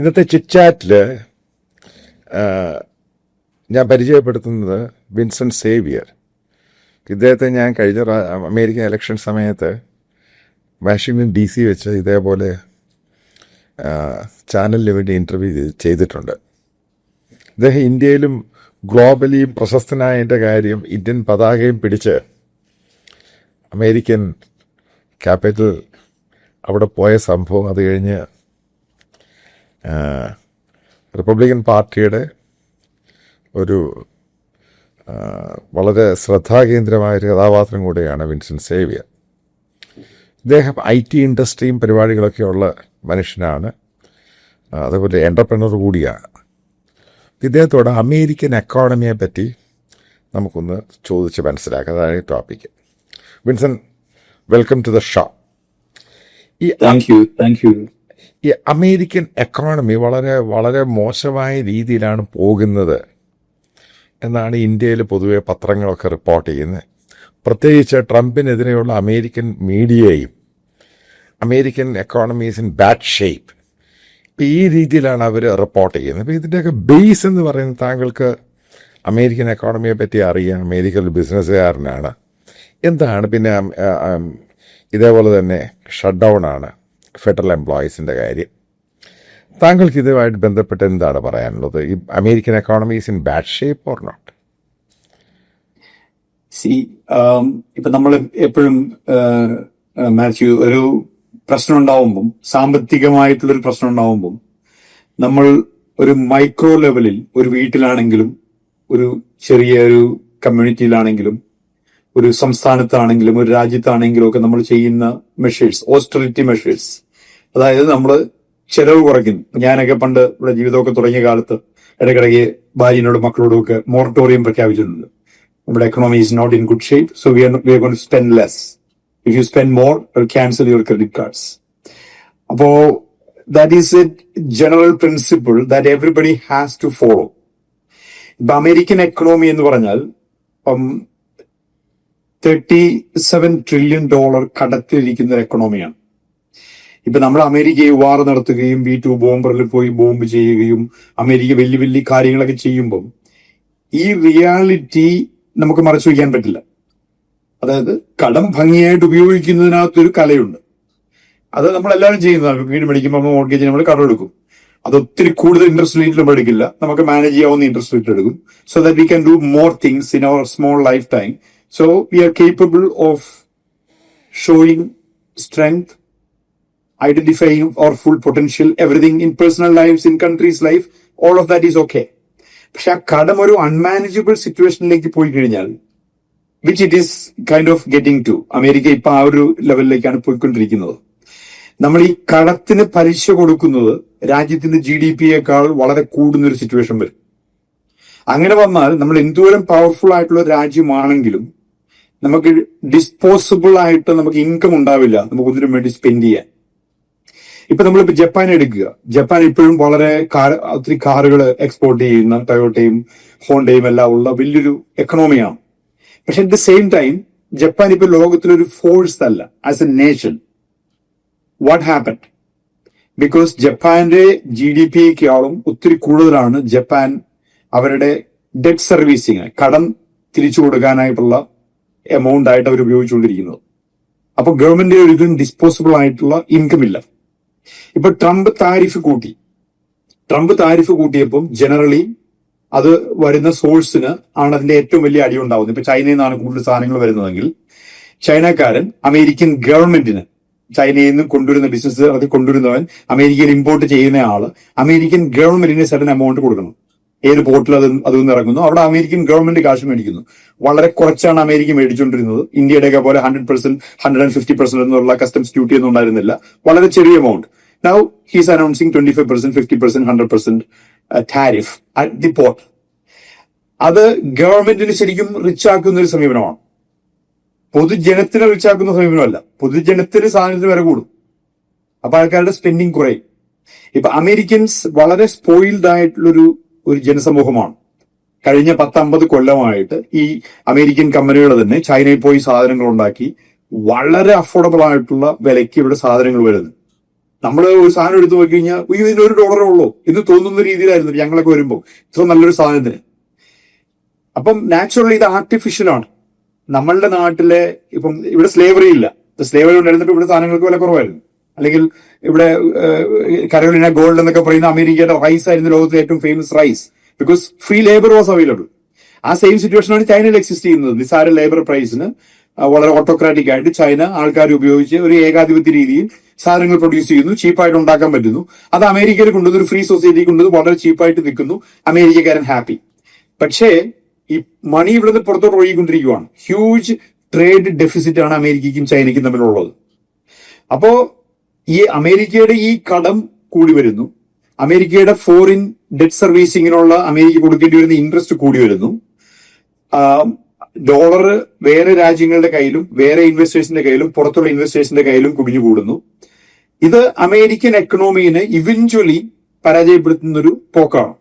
ഇന്നത്തെ ചിറ്റാറ്റിൽ ഞാൻ പരിചയപ്പെടുത്തുന്നത് വിൻസെന്റ് സേവിയർ. ഇദ്ദേഹത്തെ ഞാൻ കഴിഞ്ഞ അമേരിക്കൻ ഇലക്ഷൻ സമയത്ത് വാഷിങ്ടൺ ഡി സി വെച്ച് ഇതേപോലെ ചാനലിന് വേണ്ടി ഇന്റർവ്യൂ ചെയ്തിട്ടുണ്ട്. ഇദ്ദേഹം ഇന്ത്യയിലും ഗ്ലോബലിയും പ്രശസ്തനായതിന്റെ കാര്യം ഇന്ത്യൻ പതാകയും പിടിച്ച് അമേരിക്കൻ ക്യാപിറ്റൽ അവിടെ പോയ സംഭവം അത് കഴിഞ്ഞ് റിപ്പബ്ലിക്കൻ പാർട്ടിയുടെ ഒരു വളരെ ശ്രദ്ധാകേന്ദ്രമായ ഒരു കഥാപാത്രം കൂടെയാണ് വിൻസെൻ സേവിയർ. ഇദ്ദേഹം ഐ ടി ഇൻഡസ്ട്രിയും പരിപാടികളൊക്കെയുള്ള മനുഷ്യനാണ്. ആ, അതുപോലെ എന്റർപ്രണർ കൂടിയാണ്. ഇദ്ദേഹത്തോട് അമേരിക്കൻ എക്കോണമിയെ പറ്റി നമുക്കൊന്ന് ചോദിച്ച് മനസ്സിലാക്കാം. അതാണ് topic Vincent welcome to the show ഈ താങ്ക് യു താങ്ക് യു ഈ അമേരിക്കൻ എക്കോണമി വളരെ വളരെ മോശമായ രീതിയിലാണ് പോകുന്നത് എന്നാണ് ഇന്ത്യയിൽ പൊതുവെ പത്രങ്ങളൊക്കെ റിപ്പോർട്ട് ചെയ്യുന്നത്. പ്രത്യേകിച്ച് ട്രംപിനെതിരെയുള്ള അമേരിക്കൻ മീഡിയയും American economy's in bad shape ഇപ്പം ഈ രീതിയിലാണ് അവർ റിപ്പോർട്ട് ചെയ്യുന്നത്. അപ്പോൾ ഇതിന്റെയൊക്കെ ബേസ് എന്ന് പറയുന്നത് താങ്കൾക്ക് അമേരിക്കൻ എക്കോണമിയെ പറ്റി അറിയാം അമേരിക്കൻ ബിസിനസ്സുകാരനാണ് എന്താണ് പിന്നെ ഇതേപോലെ തന്നെ ഷട്ട് ഡൗൺ ആണ്. ഫെഡറൽ എംപ്ലോയീസിന്റെ കാര്യം. താങ്കൾക്ക് ഇതുമായിട്ട് ബന്ധപ്പെട്ട് എന്താണ് പറയാനുള്ളത്? ഈ American economy's in bad shape or not see ഇപ്പൊ നമ്മൾ എപ്പോഴും മാത്യു ഒരു പ്രശ്നം ഉണ്ടാവുമ്പം സാമ്പത്തികമായിട്ടുള്ളൊരു പ്രശ്നം ഉണ്ടാവുമ്പം നമ്മൾ ഒരു മൈക്രോ ലെവലിൽ ഒരു വീട്ടിലാണെങ്കിലും ഒരു ചെറിയ ഒരു കമ്മ്യൂണിറ്റിയിലാണെങ്കിലും ഒരു സംസ്ഥാനത്താണെങ്കിലും ഒരു രാജ്യത്താണെങ്കിലും ഒക്കെ നമ്മൾ ചെയ്യുന്ന മെഷേഴ്സ് ഓസ്റ്ററിറ്റി മെഷേഴ്സ് അതായത് നമ്മൾ ചെലവ് കുറയ്ക്കുന്നു. ഞാനൊക്കെ പണ്ട് ഇവിടെ ജീവിതമൊക്കെ തുടങ്ങിയ കാലത്ത് ഇടയ്ക്കിടയ്ക്ക് ഭാര്യനോടും മക്കളോടും ഒക്കെ മോറട്ടോറിയം പ്രഖ്യാപിച്ചിട്ടുണ്ട്. നമ്മുടെ economy is not in good shape so we are we are gone to spend less if you spend more cancel your credit cards അപ്പോ that is a general principle that everybody has to follow ഇപ്പൊ American economy എന്ന് പറഞ്ഞാൽ ഇപ്പം thirty seven trillion dollar കടത്തിലിരിക്കുന്ന ഒരു എക്കണോമിയാണ് ഇപ്പൊ നമ്മൾ അമേരിക്കയെ വാർ നടത്തുകയും ബി ടു ബോംബറിൽ പോയി ബോംബ് ചെയ്യുകയും അമേരിക്ക വലിയ വലിയ കാര്യങ്ങളൊക്കെ ചെയ്യുമ്പം ഈ റിയാലിറ്റി നമുക്ക് മറച്ചു വയ്ക്കാൻ പറ്റില്ല. അതായത് കടം ഭംഗിയായിട്ട് ഉപയോഗിക്കുന്നതിനകത്തൊരു കലയുണ്ട്. അത് നമ്മൾ എല്ലാവരും ചെയ്യുന്നതാണ് വീട് മേടിക്കുമ്പോൾ മോർഗേജ് നമ്മൾ കടം എടുക്കും. അത് ഒത്തിരി കൂടുതൽ ഇൻട്രസ്റ്റ് നമ്മൾ എടുക്കില്ല. നമുക്ക് മാനേജ് ചെയ്യാവുന്ന ഇൻട്രസ്റ്റ് റേറ്റ് എടുക്കും. So that we can do more things in our small lifetime so we are capable of showing strength, identifying our full potential, everything in personal lives, in country's life, all of that is okay. പക്ഷെ ആ കടം ഒരു അൺമാനേജബിൾ സിറ്റുവേഷനിലേക്ക് പോയി കഴിഞ്ഞാൽ which it is kind of getting to America ഇപ്പൊ ആ ഒരു ലെവലിലേക്കാണ് പോയിക്കൊണ്ടിരിക്കുന്നത്. നമ്മൾ ഈ കടത്തിന് പലിശ കൊടുക്കുന്നത് രാജ്യത്തിന്റെ ജി ഡി പിയേക്കാൾ വളരെ കൂടുന്ന ഒരു സിറ്റുവേഷൻ വരും. അങ്ങനെ വന്നാൽ നമ്മൾ എന്തോരം പവർഫുൾ ആയിട്ടുള്ള രാജ്യമാണെങ്കിലും നമുക്ക് ഡിസ്പോസിബിൾ ആയിട്ട് നമുക്ക് ഇൻകം ഉണ്ടാവില്ല. നമുക്ക് ഒന്നിനും വേണ്ടി സ്പെൻഡ് ചെയ്യാൻ. ഇപ്പൊ നമ്മളിപ്പോ ജപ്പാൻ എടുക്കുക. ജപ്പാൻ ഇപ്പോഴും വളരെ കാർ ഒത്തിരി കാറുകൾ എക്സ്പോർട്ട് ചെയ്യുന്ന ടൊയോട്ടയും ഹോണ്ടയും എല്ലാം ഉള്ള വലിയൊരു എക്കണോമിയാണ് പക്ഷെ at the same time Japan ഇപ്പൊ ലോകത്തിലൊരു ഫോഴ്സ് അല്ല. As a nation what happen because ജപ്പാന്റെ ജി ഡി പിക്കാളും ഒത്തിരി കൂടുതലാണ് ജപ്പാൻ അവരുടെ ഡെറ്റ് സർവീസിങ് കടം തിരിച്ചു കൊടുക്കാനായിട്ടുള്ള എമൗണ്ട് ആയിട്ട് അവർ ഉപയോഗിച്ചുകൊണ്ടിരിക്കുന്നത്. അപ്പൊ ഗവൺമെന്റ് ഒരിക്കലും ഡിസ്പോസിബിൾ ആയിട്ടുള്ള ഇൻകം ഇല്ല. ഇപ്പൊ ട്രംപ് താരിഫ് കൂട്ടി. ട്രംപ് താരിഫ് കൂട്ടിയപ്പം ജനറലി അത് വരുന്ന സോഴ്സിന് ആണ് അതിന്റെ ഏറ്റവും വലിയ അടി ഉണ്ടാവുന്നത്. ഇപ്പൊ ചൈനയിൽ നിന്നാണ് കൂടുതൽ സാധനങ്ങൾ വരുന്നതെങ്കിൽ ചൈനക്കാരൻ അമേരിക്കൻ ഗവൺമെന്റിന് ചൈനയിൽ നിന്ന് കൊണ്ടുവരുന്ന ബിസിനസ് അത് കൊണ്ടുവരുന്നവൻ അമേരിക്കയിൽ ഇമ്പോർട്ട് ചെയ്യുന്ന ആൾ അമേരിക്കൻ ഗവൺമെന്റിന് സഡൻ എമൗണ്ട് കൊടുക്കണം. ഏത് പോർട്ടിൽ അത് അതിൽ നിന്ന് ഇറങ്ങുന്നു? അവിടെ അമേരിക്കൻ ഗവൺമെന്റ് കാശ് മേടിക്കുന്നു. വളരെ കുറച്ചാണ് അമേരിക്ക മേടിച്ചുകൊണ്ടിരുന്നത് ഇന്ത്യയുടെയൊക്കെ പോലെ hundred percent hundred and fifty percent എന്നുള്ള കസ്റ്റംസ് ഡ്യൂട്ടി ഒന്നും ഉണ്ടായിരുന്നില്ല. വളരെ ചെറിയ amount now he's announcing twenty five percent fifty percent hundred percent tariff at the port അത് ഗവൺമെന്റിന് ശരിക്കും റിച്ച് ആക്കുന്ന ഒരു സമീപനമാണ്. പൊതുജനത്തിനെ റിച്ച് ആക്കുന്ന സമീപനമല്ല. പൊതുജനത്തിന് സാധനത്തിന് വില കൂടും. അപ്പൊ ആൾക്കാരുടെ സ്പെൻഡിങ് കുറയും. ഇപ്പൊ അമേരിക്കൻസ് വളരെ സ്പോയിൽഡ് ആയിട്ടുള്ളൊരു ഒരു ജനസമൂഹമാണ്. കഴിഞ്ഞ പത്തമ്പത് കൊല്ലമായിട്ട് ഈ അമേരിക്കൻ കമ്പനികൾ തന്നെ ചൈനയിൽ പോയി സാധനങ്ങൾ ഉണ്ടാക്കി വളരെ അഫോർഡബിൾ ആയിട്ടുള്ള വിലയ്ക്ക് ഇവിടെ സാധനങ്ങൾ വരുന്നു. നമ്മൾ ഒരു സാധനം എടുത്തു നോക്കി കഴിഞ്ഞാൽ ഇതിന് ഒരു ഡോളറേ ഉള്ളൂ എന്ന് തോന്നുന്ന രീതിയിലായിരുന്നു ഞങ്ങളൊക്കെ വരുമ്പോൾ ഇത്ര നല്ലൊരു സാധനത്തിന്. അപ്പം നാച്ചുറലി ഇത് ആർട്ടിഫിഷ്യൽ ആണ്. നമ്മളുടെ നാട്ടിലെ ഇപ്പം ഇവിടെ സ്ലേവറി ഇല്ല. സ്ലേവറി ഉണ്ടായിരുന്നിട്ട് ഇവിടെ സാധനങ്ങൾക്ക് വില കുറവായിരുന്നു. അല്ലെങ്കിൽ ഇവിടെ കരോലിന ഗോൾഡ് എന്നൊക്കെ പറയുന്ന അമേരിക്കയുടെ റൈസ് ആയിരുന്നു ലോകത്തിലെ ഏറ്റവും famous rice because free labour was available ആ സെയിം സിറ്റുവേഷനാണ് ചൈനയിൽ എക്സിസ്റ്റ് ചെയ്യുന്നത്. നിസാര ലേബർ പ്രൈസിന് വളരെ ഓട്ടോക്രാറ്റിക് ആയിട്ട് ചൈന ആൾക്കാർ ഉപയോഗിച്ച് ഒരു ഏകാധിപത്യ രീതിയിൽ സാധനങ്ങൾ പ്രൊഡ്യൂസ് ചെയ്യുന്നു. ചീപ്പായിട്ട് ഉണ്ടാക്കാൻ പറ്റുന്നു. അത് അമേരിക്കയിൽ കൊണ്ടുവന്ന് ഒരു ഫ്രീ സൊസൈറ്റി കൊണ്ടുവന്ന് വളരെ ചീപ്പായിട്ട് നിൽക്കുന്നു. അമേരിക്കക്കാരൻ ഹാപ്പി പക്ഷേ ഈ മണി ഇവിടുന്ന് പുറത്തോട്ട് ഒഴുകിക്കൊണ്ടിരിക്കുകയാണ് ഹ്യൂജ് ട്രേഡ് ഡെഫിസിറ്റ് ആണ് അമേരിക്കയ്ക്കും ചൈനയ്ക്കും തമ്മിലുള്ളത്. അപ്പോ ഈ അമേരിക്കയുടെ ഈ കടം കൂടി വരുന്നു. അമേരിക്കയുടെ ഫോറിൻ ഡെറ്റ് സർവീസിങ്ങിനുള്ള അമേരിക്ക കൊടുക്കേണ്ടി വരുന്ന ഇൻട്രസ്റ്റ് കൂടി വരുന്നു. ഡോളർ വേറെ രാജ്യങ്ങളുടെ കയ്യിലും വേറെ ഇൻവെസ്റ്റേഴ്സിന്റെ കയ്യിലും പുറത്തുള്ള ഇൻവെസ്റ്റേഴ്സിന്റെ കയ്യിലും കുടിഞ്ഞു കൂടുന്നു ഇത് അമേരിക്കൻ എക്കണോമിയെ ഇവഞ്ച്വലി പരാജയപ്പെടുത്തുന്ന ഒരു പോക്കാണ്.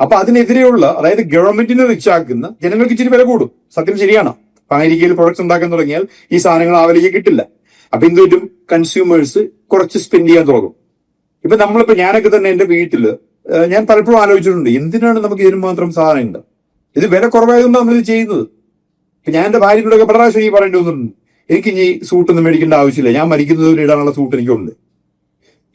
അപ്പൊ അതിനെതിരെയുള്ള അതായത് ഗവൺമെന്റിനെ റിച്ച് ആക്കുന്ന ജനങ്ങൾക്ക് ഇച്ചിരി വില കൂടും. സത്യം ശരിയാണ്. അമേരിക്കയിൽ പ്രൊഡക്ട്സ് ഉണ്ടാക്കാൻ തുടങ്ങിയാൽ ഈ സാധനങ്ങൾ ആവലേക്ക് കിട്ടില്ല. അപ്പൊ എന്ത് പറ്റും? കൺസ്യൂമേഴ്സ് കുറച്ച് സ്പെൻഡ് ചെയ്യാൻ തുടങ്ങും. ഇപ്പൊ നമ്മളിപ്പോ ഞാനൊക്കെ തന്നെ എന്റെ വീട്ടിൽ ഞാൻ പലപ്പോഴും ആലോചിച്ചിട്ടുണ്ട് എന്തിനാണ് നമുക്ക് ഇതിന് മാത്രം സാധനം ഉണ്ട് ഇത് വില കുറവായതുകൊണ്ടാണ് നമ്മൾ ഇത് ചെയ്യുന്നത്. ഇപ്പൊ ഞാൻ എന്റെ ഭാര്യയോടൊക്കെ പല പ്രാവശ്യം ഈ പറയേണ്ടി വന്നിട്ടുണ്ട് എനിക്ക് ഇനി സൂട്ടൊന്നും മേടിക്കേണ്ട ആവശ്യമില്ല. ഞാൻ മരിക്കുന്നത് വരെ ഇടാനുള്ള സൂട്ട് എനിക്കുണ്ട്.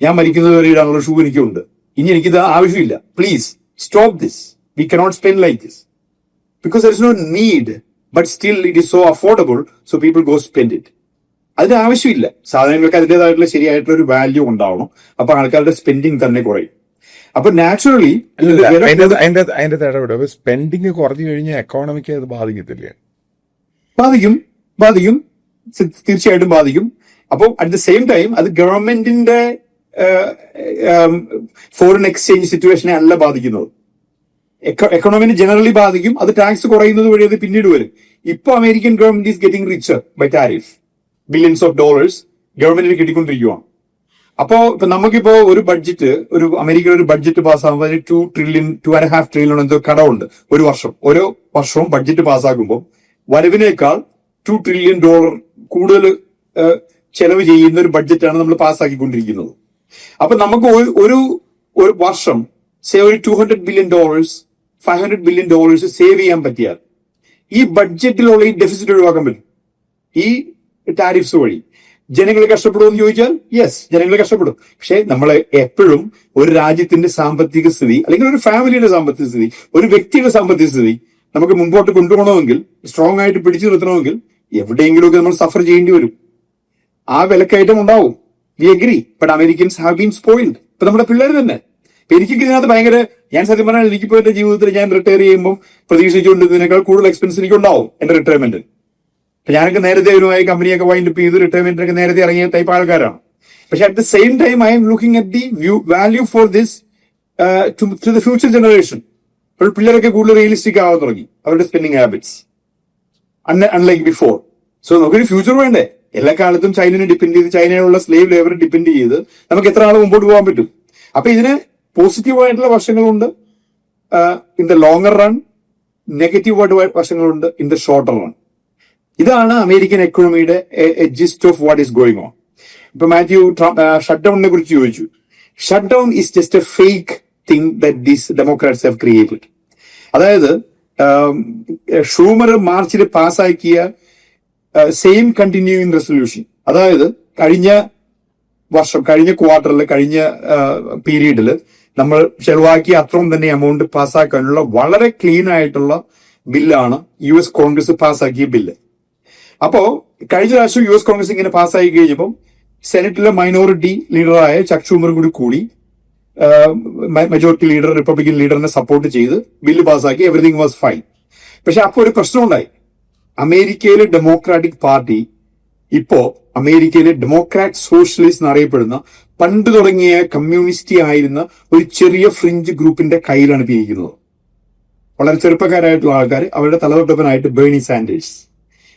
ഞാൻ മരിക്കുന്നത് വരെ ഇടാനുള്ള ഷൂ എനിക്കുണ്ട്. ഇനി എനിക്കിത് ആവശ്യമില്ല. Please stop this we cannot spend like this because there is no need but still it is so affordable so people go spend it അതിന് ആവശ്യമില്ല. സാധനങ്ങൾക്ക് അതിന്റെതായിട്ടുള്ള ശരിയായിട്ടുള്ള ഒരു വാല്യൂ ഉണ്ടാവണം. അപ്പൊ ആൾക്കാരുടെ സ്പെൻഡിങ് തന്നെ കുറയും. അപ്പൊ നാച്ചുറലി അതിന്റെ അതിന്റെ സ്പെൻഡിങ് കുറഞ്ഞു കഴിഞ്ഞാൽ എക്കോണമിക്ക് അത് ബാധിക്കത്തില്ല? ബാധിക്കും. ബാധിക്കും. തീർച്ചയായിട്ടും ബാധിക്കും. അപ്പോൾ അറ്റ് ദ സെയിം ടൈം അത് ഗവൺമെന്റിന്റെ ഫോറിൻ എക്സ്ചേഞ്ച് സിറ്റുവേഷനെ അല്ല ബാധിക്കുന്നത്. എക്കണോമിനെ ജനറലി ബാധിക്കും. അത് ടാക്സ് കുറയുന്നത് വഴി അത് പിന്നീട് വരും. ഇപ്പൊ American government is getting richer by tariff billions of dollars ഗവൺമെന്റിന് കിട്ടിക്കൊണ്ടിരിക്കുകയാണ് അപ്പോ ഇപ്പൊ നമുക്കിപ്പോ ഒരു ബഡ്ജറ്റ് ഒരു അമേരിക്കയുടെ ഒരു ബഡ്ജറ്റ് പാസ്സാകുമ്പോൾ അതിന് two trillion two and half trillion എന്തോ കടമുണ്ട് ഒരു വർഷം. ഓരോ വർഷവും ബഡ്ജറ്റ് പാസ്സാക്കുമ്പോൾ വരവിനേക്കാൾ ടു ട്രില്യൺ ഡോളർ കൂടുതൽ ചെലവ് ചെയ്യുന്ന ഒരു ബഡ്ജറ്റാണ് നമ്മൾ പാസ്സാക്കിക്കൊണ്ടിരിക്കുന്നത് അപ്പൊ നമുക്ക് ഒരു ഒരു വർഷം സേ ഒരു two hundred billion dollars five hundred billion dollars save ചെയ്യാൻ പറ്റിയാൽ ഈ ബഡ്ജറ്റിലുള്ള ഈ ഡെഫിസിറ്റ് ഒഴിവാക്കാൻ പറ്റും. ഈ ടാരിഫ്സ് വഴി. ജനങ്ങൾ കഷ്ടപ്പെടുമെന്ന് ചോദിച്ചാൽ യെസ് ജനങ്ങൾ കഷ്ടപ്പെടും. പക്ഷെ നമ്മൾ എപ്പോഴും ഒരു രാജ്യത്തിന്റെ സാമ്പത്തിക സ്ഥിതി അല്ലെങ്കിൽ ഒരു ഫാമിലിയുടെ സാമ്പത്തിക സ്ഥിതി ഒരു വ്യക്തിയുടെ സാമ്പത്തിക സ്ഥിതി നമുക്ക് മുമ്പോട്ട് കൊണ്ടുപോകണമെങ്കിൽ സ്ട്രോങ് ആയിട്ട് പിടിച്ചു നിർത്തണമെങ്കിൽ എവിടെയെങ്കിലുമൊക്കെ നമ്മൾ സഫർ ചെയ്യേണ്ടി വരും. ആ വിലക്കയറ്റം ഉണ്ടാവും. We agree but Americans have been spoiled ഇപ്പൊ നമ്മുടെ പിള്ളേർ തന്നെ. എനിക്ക് ഇതിനകത്ത് ഭയങ്കര ഞാൻ സത്യം പറഞ്ഞാൽ എനിക്കിപ്പോ എന്റെ ജീവിതത്തിൽ ഞാൻ റിട്ടയർ ചെയ്യുമ്പോൾ പ്രതീക്ഷിച്ചുകൊണ്ടിരുന്നതിനേക്കാൾ കൂടുതൽ എക്സ്പെൻസ് എനിക്ക് ഉണ്ടാവും എന്റെ റിട്ടയർമെന്റിൽ ഇപ്പൊ ഞാനൊക്കെ നേരത്തെ ഒരുമായി കമ്പനിയൊക്കെ വൈൻഡ് അപ്പ് ചെയ്ത് റിട്ടയർമെന്റിനൊക്കെ നേരത്തെ ഇറങ്ങിയ ടൈപ്പ് ആൾക്കാരാണ്. പക്ഷെ at the same time I'm looking at the view value for this to the future generation ഇപ്പോൾ പിള്ളേരൊക്കെ കൂടുതൽ റിയലിസ്റ്റിക് ആവാൻ തുടങ്ങി. അവരുടെ spending habits unlike before so നമുക്കൊരു ഫ്യൂച്ചർ വേണ്ടേ? എല്ലാ കാലത്തും ചൈനനെ ഡിപ്പെൻഡ് ചെയ്ത് ചൈനയിലുള്ള സ്ലേവ് ലേബർ ഡിപ്പെൻഡ് ചെയ്ത് നമുക്ക് എത്ര നാൾ മുമ്പോട്ട് പോകാൻ പറ്റും? അപ്പൊ ഇതിന് പോസിറ്റീവ് ആയിട്ടുള്ള വശങ്ങളുണ്ട്. In the longer run negative ആയിട്ട് വശങ്ങളുണ്ട്. ഇൻ ദ ഷോർട്ടർ റൺ ഇതാണ് American എക്കോണമിയുടെ gist of what is going on ഇപ്പൊ മാത്യു ഷട്ട് ഡൌണിനെ കുറിച്ച് ചോദിച്ചു. Shut down is just a fake thing that these Democrats have created അതായത് ഷൂമർ മാർച്ചിൽ പാസ്സാക്കിയ സെയിം കണ്ടിന്യൂയിങ് റെസൊല്യൂഷൻ അതായത് കഴിഞ്ഞ വർഷം കഴിഞ്ഞ ക്വാർട്ടറിൽ കഴിഞ്ഞ പീരീഡിൽ നമ്മൾ ചെലവാക്കിയ അത്രയും തന്നെ എമൗണ്ട് പാസ്സാക്കാനുള്ള വളരെ ക്ലീൻ ആയിട്ടുള്ള ബില്ലാണ് യു എസ് കോൺഗ്രസ് പാസ്സാക്കിയ ബില്ല്. അപ്പോ കഴിഞ്ഞ പ്രാവശ്യം യു എസ് കോൺഗ്രസ് ഇങ്ങനെ പാസ്സായി കഴിഞ്ഞപ്പം സെനറ്റിലെ മൈനോറിറ്റി ലീഡറായ ചക് ഷൂമർ കൂടി കൂടി മെജോറിറ്റി ലീഡർ റിപ്പബ്ലിക്കൻ ലീഡറിനെ സപ്പോർട്ട് ചെയ്ത് ബില്ല് പാസ്സാക്കി എവറിഥിങ് വാസ് ഫൈൻ പക്ഷെ അപ്പോൾ ഒരു പ്രശ്നമുണ്ടായി അമേരിക്കയിലെ ഡെമോക്രാറ്റിക് പാർട്ടി ഇപ്പോ അമേരിക്കയിലെ ഡെമോക്രാറ്റ് സോഷ്യലിസ്റ്റ് എന്നറിയപ്പെടുന്ന പണ്ട് തുടങ്ങിയ കമ്മ്യൂണിസ്റ്റ് ആയിരുന്ന ഒരു ചെറിയ ഫ്രിഞ്ച് ഗ്രൂപ്പിന്റെ കയ്യിലാണ് ഇരിക്കുന്നത്. വളരെ ചെറുപ്പക്കാരായിട്ടുള്ള ആൾക്കാർ അവരുടെ തലതൊട്ടപ്പനായിട്ട് ബേണി സാൻഡേഴ്സ്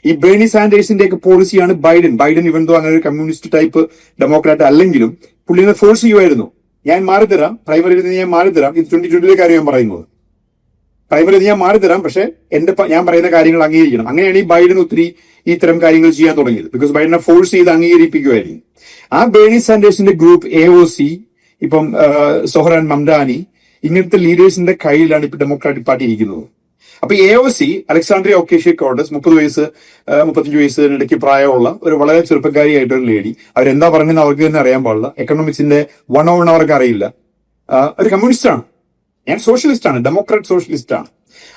ഈ ബേണി സാൻഡേഴ്സിന്റെ ഒക്കെ പോളിസിയാണ് ബൈഡൻ ബൈഡൻ ഇവന്തോ അങ്ങനെ ഒരു കമ്മ്യൂണിസ്റ്റ് ടൈപ്പ് ഡെമോക്രാറ്റ് അല്ലെങ്കിലും പുള്ളിനെ ഫോഴ്സ് ചെയ്യുമായിരുന്നു ഞാൻ മാറിത്തരാം. പ്രൈമറിയിൽ നിന്ന് ഞാൻ മാറിത്തരാം. ഇത് ട്വന്റി ട്വന്റിയിലെ കാര്യം ഞാൻ പറയുന്നത്. പ്രൈമറി ഞാൻ മാറിത്തരാം. പക്ഷെ എന്റെ ഞാൻ പറയുന്ന കാര്യങ്ങൾ അംഗീകരിക്കണം. അങ്ങനെയാണ് ഈ ബൈഡൻ ഒത്തിരി ഇത്തരം കാര്യങ്ങൾ ചെയ്യാൻ തുടങ്ങിയത്. ബിക്കോസ് ബൈഡനെ ഫോഴ്സ് ചെയ്ത് അംഗീകരിപ്പിക്കുമായിരിക്കും ആ ബേണി സാൻഡേഴ്സിന്റെ ഗ്രൂപ്പ് എ ഒ സി ഇപ്പം സൊഹറാൻ മംഡാനി ഇങ്ങനത്തെ ലീഡേഴ്സിന്റെ കയ്യിലാണ് ഇപ്പൊ ഡെമോക്രാറ്റിക് പാർട്ടി ഇരിക്കുന്നത്. അപ്പൊ A O C Alexandria Ocasio Cortez മുപ്പത് വയസ്സ് മുപ്പത്തഞ്ച് വയസ്സിനിടയ്ക്ക് പ്രായമുള്ള ഒരു വളരെ ചെറുപ്പക്കാരിയായിട്ട് ഒരു ലേഡി അവരെന്താ പറഞ്ഞെന്ന് അവർക്ക് തന്നെ അറിയാൻ പാടില്ല. എക്കണോമിക്സിന്റെ വൺ ഓൺ അവർക്ക് അറിയില്ല. ഒരു കമ്മ്യൂണിസ്റ്റ് ആണ് ഞാൻ സോഷ്യലിസ്റ്റ് ആണ് ഡെമോക്രാറ്റ് സോഷ്യലിസ്റ്റ് ആണ്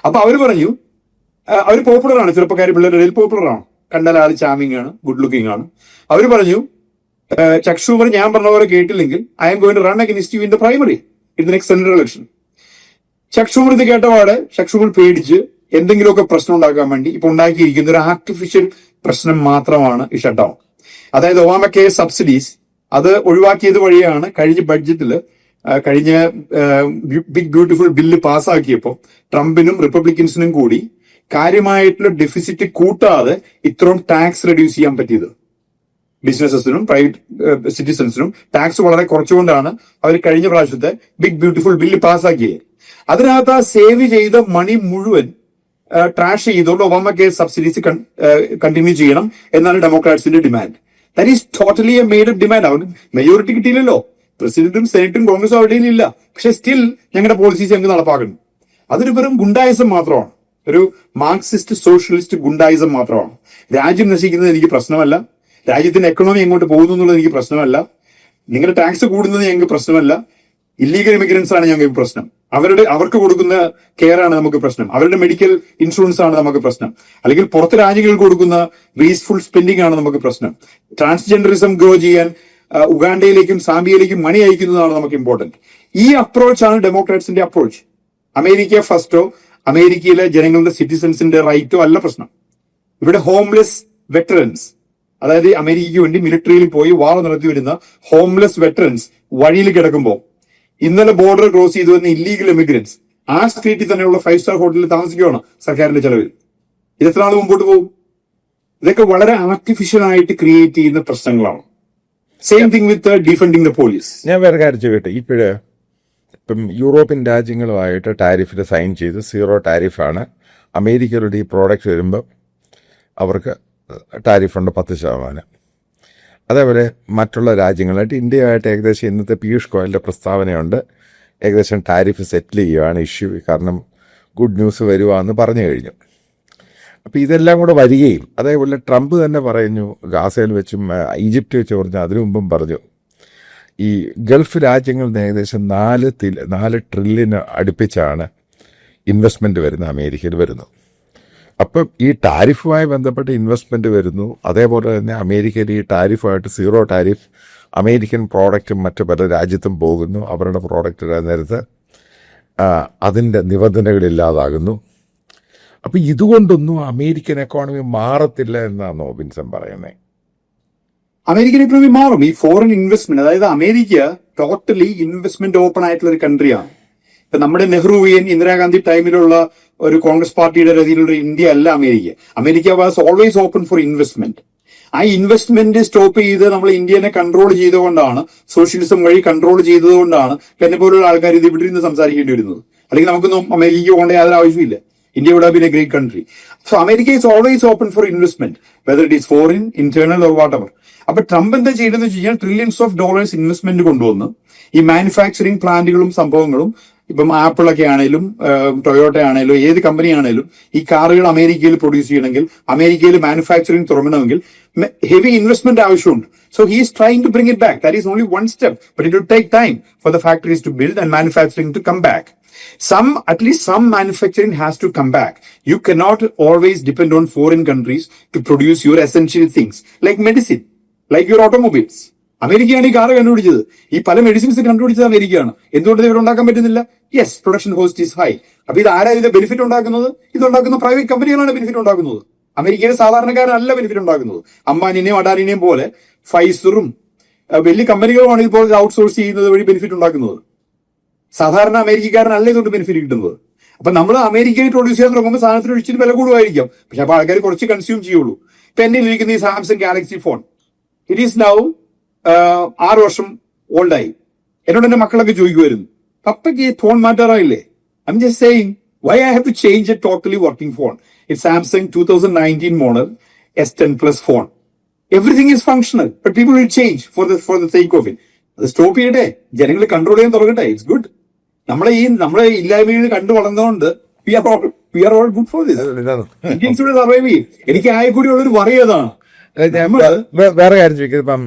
അപ്പൊ അവർ പറഞ്ഞു അവർ പോപ്പുലറാണ് ചെറുപ്പക്കാരി പിള്ളേരുടെ ഇടയിൽ പോപ്പുലറാണ് കണ്ടാൽ ആൾ ചാമിങ് ആണ് ഗുഡ് ലുക്കിംഗ് ആണ് അവർ പറഞ്ഞു ചക്ഷൂമർ ഞാൻ പറഞ്ഞ പോലെ കേട്ടില്ലെങ്കിൽ I'm going run against you in the primary in the next central election Chuck Schumer ഇത് കേട്ടപാട് ചക്ഷുമർ പേടിച്ച് എന്തെങ്കിലുമൊക്കെ പ്രശ്നം ഉണ്ടാക്കാൻ വേണ്ടി ഇപ്പൊ ഉണ്ടാക്കിയിരിക്കുന്ന ഒരു ആർട്ടിഫിഷ്യൽ പ്രശ്നം മാത്രമാണ് ഈ ഷട്ട് ഡൗൺ അതായത് ഒബാമ കെ സബ്സിഡീസ് അത് ഒഴിവാക്കിയത് വഴിയാണ് കഴിഞ്ഞ ബഡ്ജറ്റിൽ കഴിഞ്ഞ ബിഗ് ബ്യൂട്ടിഫുൾ ബില്ല് പാസ്സാക്കിയപ്പോൾ ട്രംപിനും റിപ്പബ്ലിക്കൻസിനും കൂടി കാര്യമായിട്ടുള്ള ഡെഫിസിറ്റ് കൂട്ടാതെ ഇത്രയും ടാക്സ് റെഡ്യൂസ് ചെയ്യാൻ പറ്റിയത്. ബിസിനസ്സസിനും പ്രൈവറ്റ് സിറ്റിസൺസിനും ടാക്സ് വളരെ കുറച്ചുകൊണ്ടാണ് അവർ കഴിഞ്ഞ പ്രാവശ്യത്തെ ബിഗ് ബ്യൂട്ടിഫുൾ ബില്ല് പാസ്സാക്കിയത് അതിനകത്ത് ആ സേവ് ചെയ്ത മണി മുഴുവൻ ട്രാഷ് ചെയ്തുകൊണ്ട് ഒബാമ കെയർ സബ്സിഡീസ് കണ്ടിന്യൂ ചെയ്യണം എന്നാണ് ഡെമോക്രാറ്റ്സിന്റെ demand that is totally a made demand അവർക്ക് മെജോറിറ്റി കിട്ടിയില്ലല്ലോ. പ്രസിഡന്റും സെനറ്റും കോൺഗ്രസും അവിടെയും ഇല്ല. പക്ഷെ സ്റ്റിൽ ഞങ്ങളുടെ പോളിസീസ് ഞങ്ങൾക്ക് നടപ്പാക്കണം അതൊരു വെറും ഗുണ്ടായിസം മാത്രമാണ്. ഒരു മാർക്സിസ്റ്റ് സോഷ്യലിസ്റ്റ് ഗുണ്ടായിസം മാത്രമാണ്. രാജ്യം നശിക്കുന്നത് എനിക്ക് പ്രശ്നമല്ല. രാജ്യത്തിന്റെ എക്കണോമി എങ്ങോട്ട് പോകുന്നു എന്നുള്ളത് എനിക്ക് പ്രശ്നമല്ല. നിങ്ങളുടെ ടാക്സ് കൂടുന്നത് ഞങ്ങൾക്ക് പ്രശ്നമല്ല. ഇല്ലീഗൽ ഇമിഗ്രൻസ് ആണ് ഞങ്ങൾക്ക് പ്രശ്നം. അവരുടെ അവർക്ക് കൊടുക്കുന്ന കെയർ ആണ് നമുക്ക് പ്രശ്നം. അവരുടെ മെഡിക്കൽ ഇൻഷുറൻസ് ആണ് നമുക്ക് പ്രശ്നം. അല്ലെങ്കിൽ പുറത്ത് രാജ്യങ്ങൾക്ക് കൊടുക്കുന്ന വേസ്റ്റ്ഫുൾ സ്പെൻഡിങ് ആണ് നമുക്ക് പ്രശ്നം. ട്രാൻസ്ജെൻഡറിസം ഗ്രോ ചെയ്യാൻ ഉഗാണ്ടയിലേക്കും സാംബിയയിലേക്കും മണി അയക്കുന്നതാണ് നമുക്ക് ഇമ്പോർട്ടന്റ് ഈ അപ്രോച്ചാണ് ഡെമോക്രാറ്റ്സിന്റെ അപ്രോച്ച് അമേരിക്ക ഫസ്റ്റോ അമേരിക്കയിലെ ജനങ്ങളുടെ സിറ്റിസൺസിന്റെ റൈറ്റോ അല്ല പ്രശ്നം. ഇവിടെ ഹോംലെസ് വെറ്ററൻസ് അതായത് അമേരിക്കയ്ക്ക് വേണ്ടി മിലിറ്ററിയിൽ പോയി വാർ നടത്തി വരുന്ന ഹോംലെസ് വെറ്ററൻസ് വഴിയിൽ കിടക്കുമ്പോൾ ഇന്നലെ ബോർഡർ ക്രോസ് ചെയ്തു വന്ന ഇല്ലീഗൽ എമിഗ്രൻസ് ആ സ്ട്രീറ്റിൽ തന്നെയുള്ള ഫൈവ് സ്റ്റാർ ഹോട്ടലിൽ താമസിക്കുകയാണ് സർക്കാരിന്റെ ചെലവിൽ. ഇത് എത്ര മുമ്പോട്ട് പോകും? ഇതൊക്കെ വളരെ ആർട്ടിഫിഷ്യൽ ആയിട്ട് ക്രിയേറ്റ് ചെയ്യുന്ന പ്രശ്നങ്ങളാണ്. Same thing with defending the police ഞാൻ വേറെ കാര്യം ചോദിക്കട്ടെ? ഇപ്പോഴ് ഇപ്പം യൂറോപ്യൻ രാജ്യങ്ങളുമായിട്ട് ടാരിഫിൽ സൈൻ ചെയ്ത് സീറോ ടാരിഫാണ് അമേരിക്കയിലൂടെ ഈ പ്രോഡക്റ്റ് വരുമ്പോൾ അവർക്ക് ടാരിഫുണ്ട് പത്ത് ശതമാനം. അതേപോലെ മറ്റുള്ള രാജ്യങ്ങളായിട്ട് ഇന്ത്യയുമായിട്ട് ഏകദേശം ഇന്നത്തെ പീയൂഷ് ഗോയലിന്റെ പ്രസ്താവനയുണ്ട്. ഏകദേശം ടാരിഫ് സെറ്റിൽ ചെയ്യുകയാണ് ഇഷ്യൂ. കാരണം ഗുഡ് ന്യൂസ് വരുവാന്ന് പറഞ്ഞു കഴിഞ്ഞു. അപ്പോൾ ഇതെല്ലാം കൂടെ വരികയും അതേപോലെ ട്രംപ് തന്നെ പറഞ്ഞു ഗാസയിൽ വെച്ചും ഈജിപ്റ്റ് വെച്ച് പറഞ്ഞു അതിനു മുമ്പും പറഞ്ഞു. ഈ ഗൾഫ് രാജ്യങ്ങളിൽ ഏകദേശം നാല് നാല് ട്രില്യന് അടുപ്പിച്ചാണ് ഇൻവെസ്റ്റ്മെന്റ് വരുന്നത് അമേരിക്കയിൽ വരുന്നു അപ്പം ഈ ടാരിഫുമായി ബന്ധപ്പെട്ട് ഇൻവെസ്റ്റ്മെന്റ് വരുന്നു. അതേപോലെ തന്നെ അമേരിക്കയിൽ ഈ ടാരിഫുമായിട്ട് സീറോ ടാരിഫ് അമേരിക്കൻ പ്രോഡക്റ്റും മറ്റ് പല രാജ്യത്തും പോകുന്നു. അവരുടെ പ്രോഡക്റ്റ് നേരത്ത് അതിന്റെ നിബന്ധനകളില്ലാതാകുന്നു അപ്പം ഇതുകൊണ്ടൊന്നും അമേരിക്കൻ എക്കോണമി മാറത്തില്ല എന്നാണോ ബിൻസൺ പറയുന്നത്. അമേരിക്കൻ എക്കോണമി മാറും. ഈ ഫോറിൻ ഇൻവെസ്റ്റ്മെന്റ് അതായത് അമേരിക്ക ടോട്ടലി ഇൻവെസ്റ്റ്മെന്റ് ഓപ്പൺ ആയിട്ടുള്ള ഒരു കൺട്രിയാണ് നമ്മുടെ നെഹ്റുവിയൻ ഇന്ദിരാഗാന്ധി ടൈമിലുള്ള ഒരു കോൺഗ്രസ് പാർട്ടിയുടെ രീതിയിലുള്ള ഇന്ത്യ അല്ല America. America was always open for investment ആ ഇൻവെസ്റ്റ്മെന്റ് സ്റ്റോപ്പ് ചെയ്ത് നമ്മൾ ഇന്ത്യനെ കൺട്രോൾ ചെയ്തുകൊണ്ടാണ് സോഷ്യലിസം വഴി കൺട്രോൾ ചെയ്തതുകൊണ്ടാണ് എന്നെ പോലുള്ള ആൾക്കാർ ഇത് ഇവിടെ ഇരുന്ന് സംസാരിക്കേണ്ടി വരുന്നത്. അല്ലെങ്കിൽ നമുക്കൊന്നും അമേരിക്ക പോകേണ്ട യാതൊരു ആവശ്യമില്ല India would been a country so America is always open for investment whether it is foreign internal or whatever അപ്പൊ ട്രംപ് എന്താ കഴിഞ്ഞാൽ ട്രില്യൺസ് ഓഫ് ഡോളേഴ്സ് ഇൻവെസ്റ്റ്മെന്റ് കൊണ്ടുവന്ന് ഈ മാനുഫാക്ചറിങ് പ്ലാന്റുകളും സംഭവങ്ങളും ഇപ്പം ആപ്പിളൊക്കെ ആണെങ്കിലും ടൊയോട്ട ആണെങ്കിലും ഏത് കമ്പനി ആണെങ്കിലും ഈ കാറുകൾ അമേരിക്കയിൽ പ്രൊഡ്യൂസ് ചെയ്യണമെങ്കിൽ അമേരിക്കയിൽ മാനുഫാക്ചറിങ് തുറങ്ങണമെങ്കിൽ ഹെവി ഇൻവെസ്റ്റ്മെന്റ് ആവശ്യമുണ്ട്. So he is trying to bring it back that is only one step but it take time for the factories to build and manufacturing to come back some at least some some has to come back you you cannot always depend on foreign countries to produce your essential things like medicine like your automobiles. അമേരിക്കയാണ് ഈ car കണ്ടുപിടിച്ചത്. ഈ പല medicines കണ്ടുപിടിച്ചത് അമേരിക്കയാണ്. എന്തുകൊണ്ട് ഇവർ ഉണ്ടാക്കാൻ പറ്റുന്നില്ല? Yes production cost is high അപ്പൊ ഇത് ആരാ ഇത് ബെനിഫിറ്റ് ഉണ്ടാക്കുന്നത്? ഇത് ഉണ്ടാക്കുന്ന പ്രൈവറ്റ് കമ്പനികളാണ് ബെനിഫിറ്റ് ഉണ്ടാക്കുന്നത്. അമേരിക്കയിലെ സാധാരണക്കാരനല്ല ബെനിഫിറ്റ് ഉണ്ടാക്കുന്നത്. അംബാനിനെയും അഡാനിനെയും പോലെ ഫൈസറും വലിയ കമ്പനികളുമാണ് ഇപ്പോൾ ഔട്ട്സോഴ്സ് ചെയ്യുന്നത് വഴി ബെനിഫിറ്റ് ഉണ്ടാക്കുന്നത്. സാധാരണ അമേരിക്കക്കാരനല്ല ഇതുകൊണ്ട് ബെനിഫിറ്റ് കിട്ടുന്നത്. അപ്പൊ നമ്മൾ അമേരിക്കയിൽ പ്രൊഡ്യൂസ് ചെയ്യാൻ തുടങ്ങുമ്പോൾ സാധനത്തിന് ഒഴിച്ചിട്ട് വില കൂടുമായിരിക്കും. പക്ഷെ അപ്പൊ ആൾക്കാർ കുറച്ച് കൺസ്യൂം ചെയ്യുള്ളൂ. ഇപ്പൊ എന്റെ ഇരിക്കുന്ന ഈ Samsung Galaxy phone it is now ആറ് വർഷം ഓൾഡായി എന്നോട് എന്റെ മക്കളൊക്കെ ചോദിക്കുമായിരുന്നു പപ്പയ്ക്ക് phone മാറ്റാറായില്ലേ? I'm just saying to change a totally working phone it Samsung two thousand nineteen 2019 model S10 Plus phone. Everything is functional, but people will change for the for the sake of it. അത് stop ചെയ്യട്ടെ. ജനങ്ങൾ control ചെയ്യാൻ തുടങ്ങട്ടെ. It's good നമ്മളെ ഈ നമ്മളെ ഇല്ലായ്മയിൽ കണ്ടു വളർന്നതുകൊണ്ട് we are all we are all good for this ഇതാണ്. ഇന്ത്യൻസ് ഇവിടെ സർവൈവ് ചെയ്യും. എനിക്ക് ആയ കൂടി ഉള്ളൊരു വറിയതാണ് വേറെ കാര്യം ചോദിക്കുന്നത് ഇപ്പം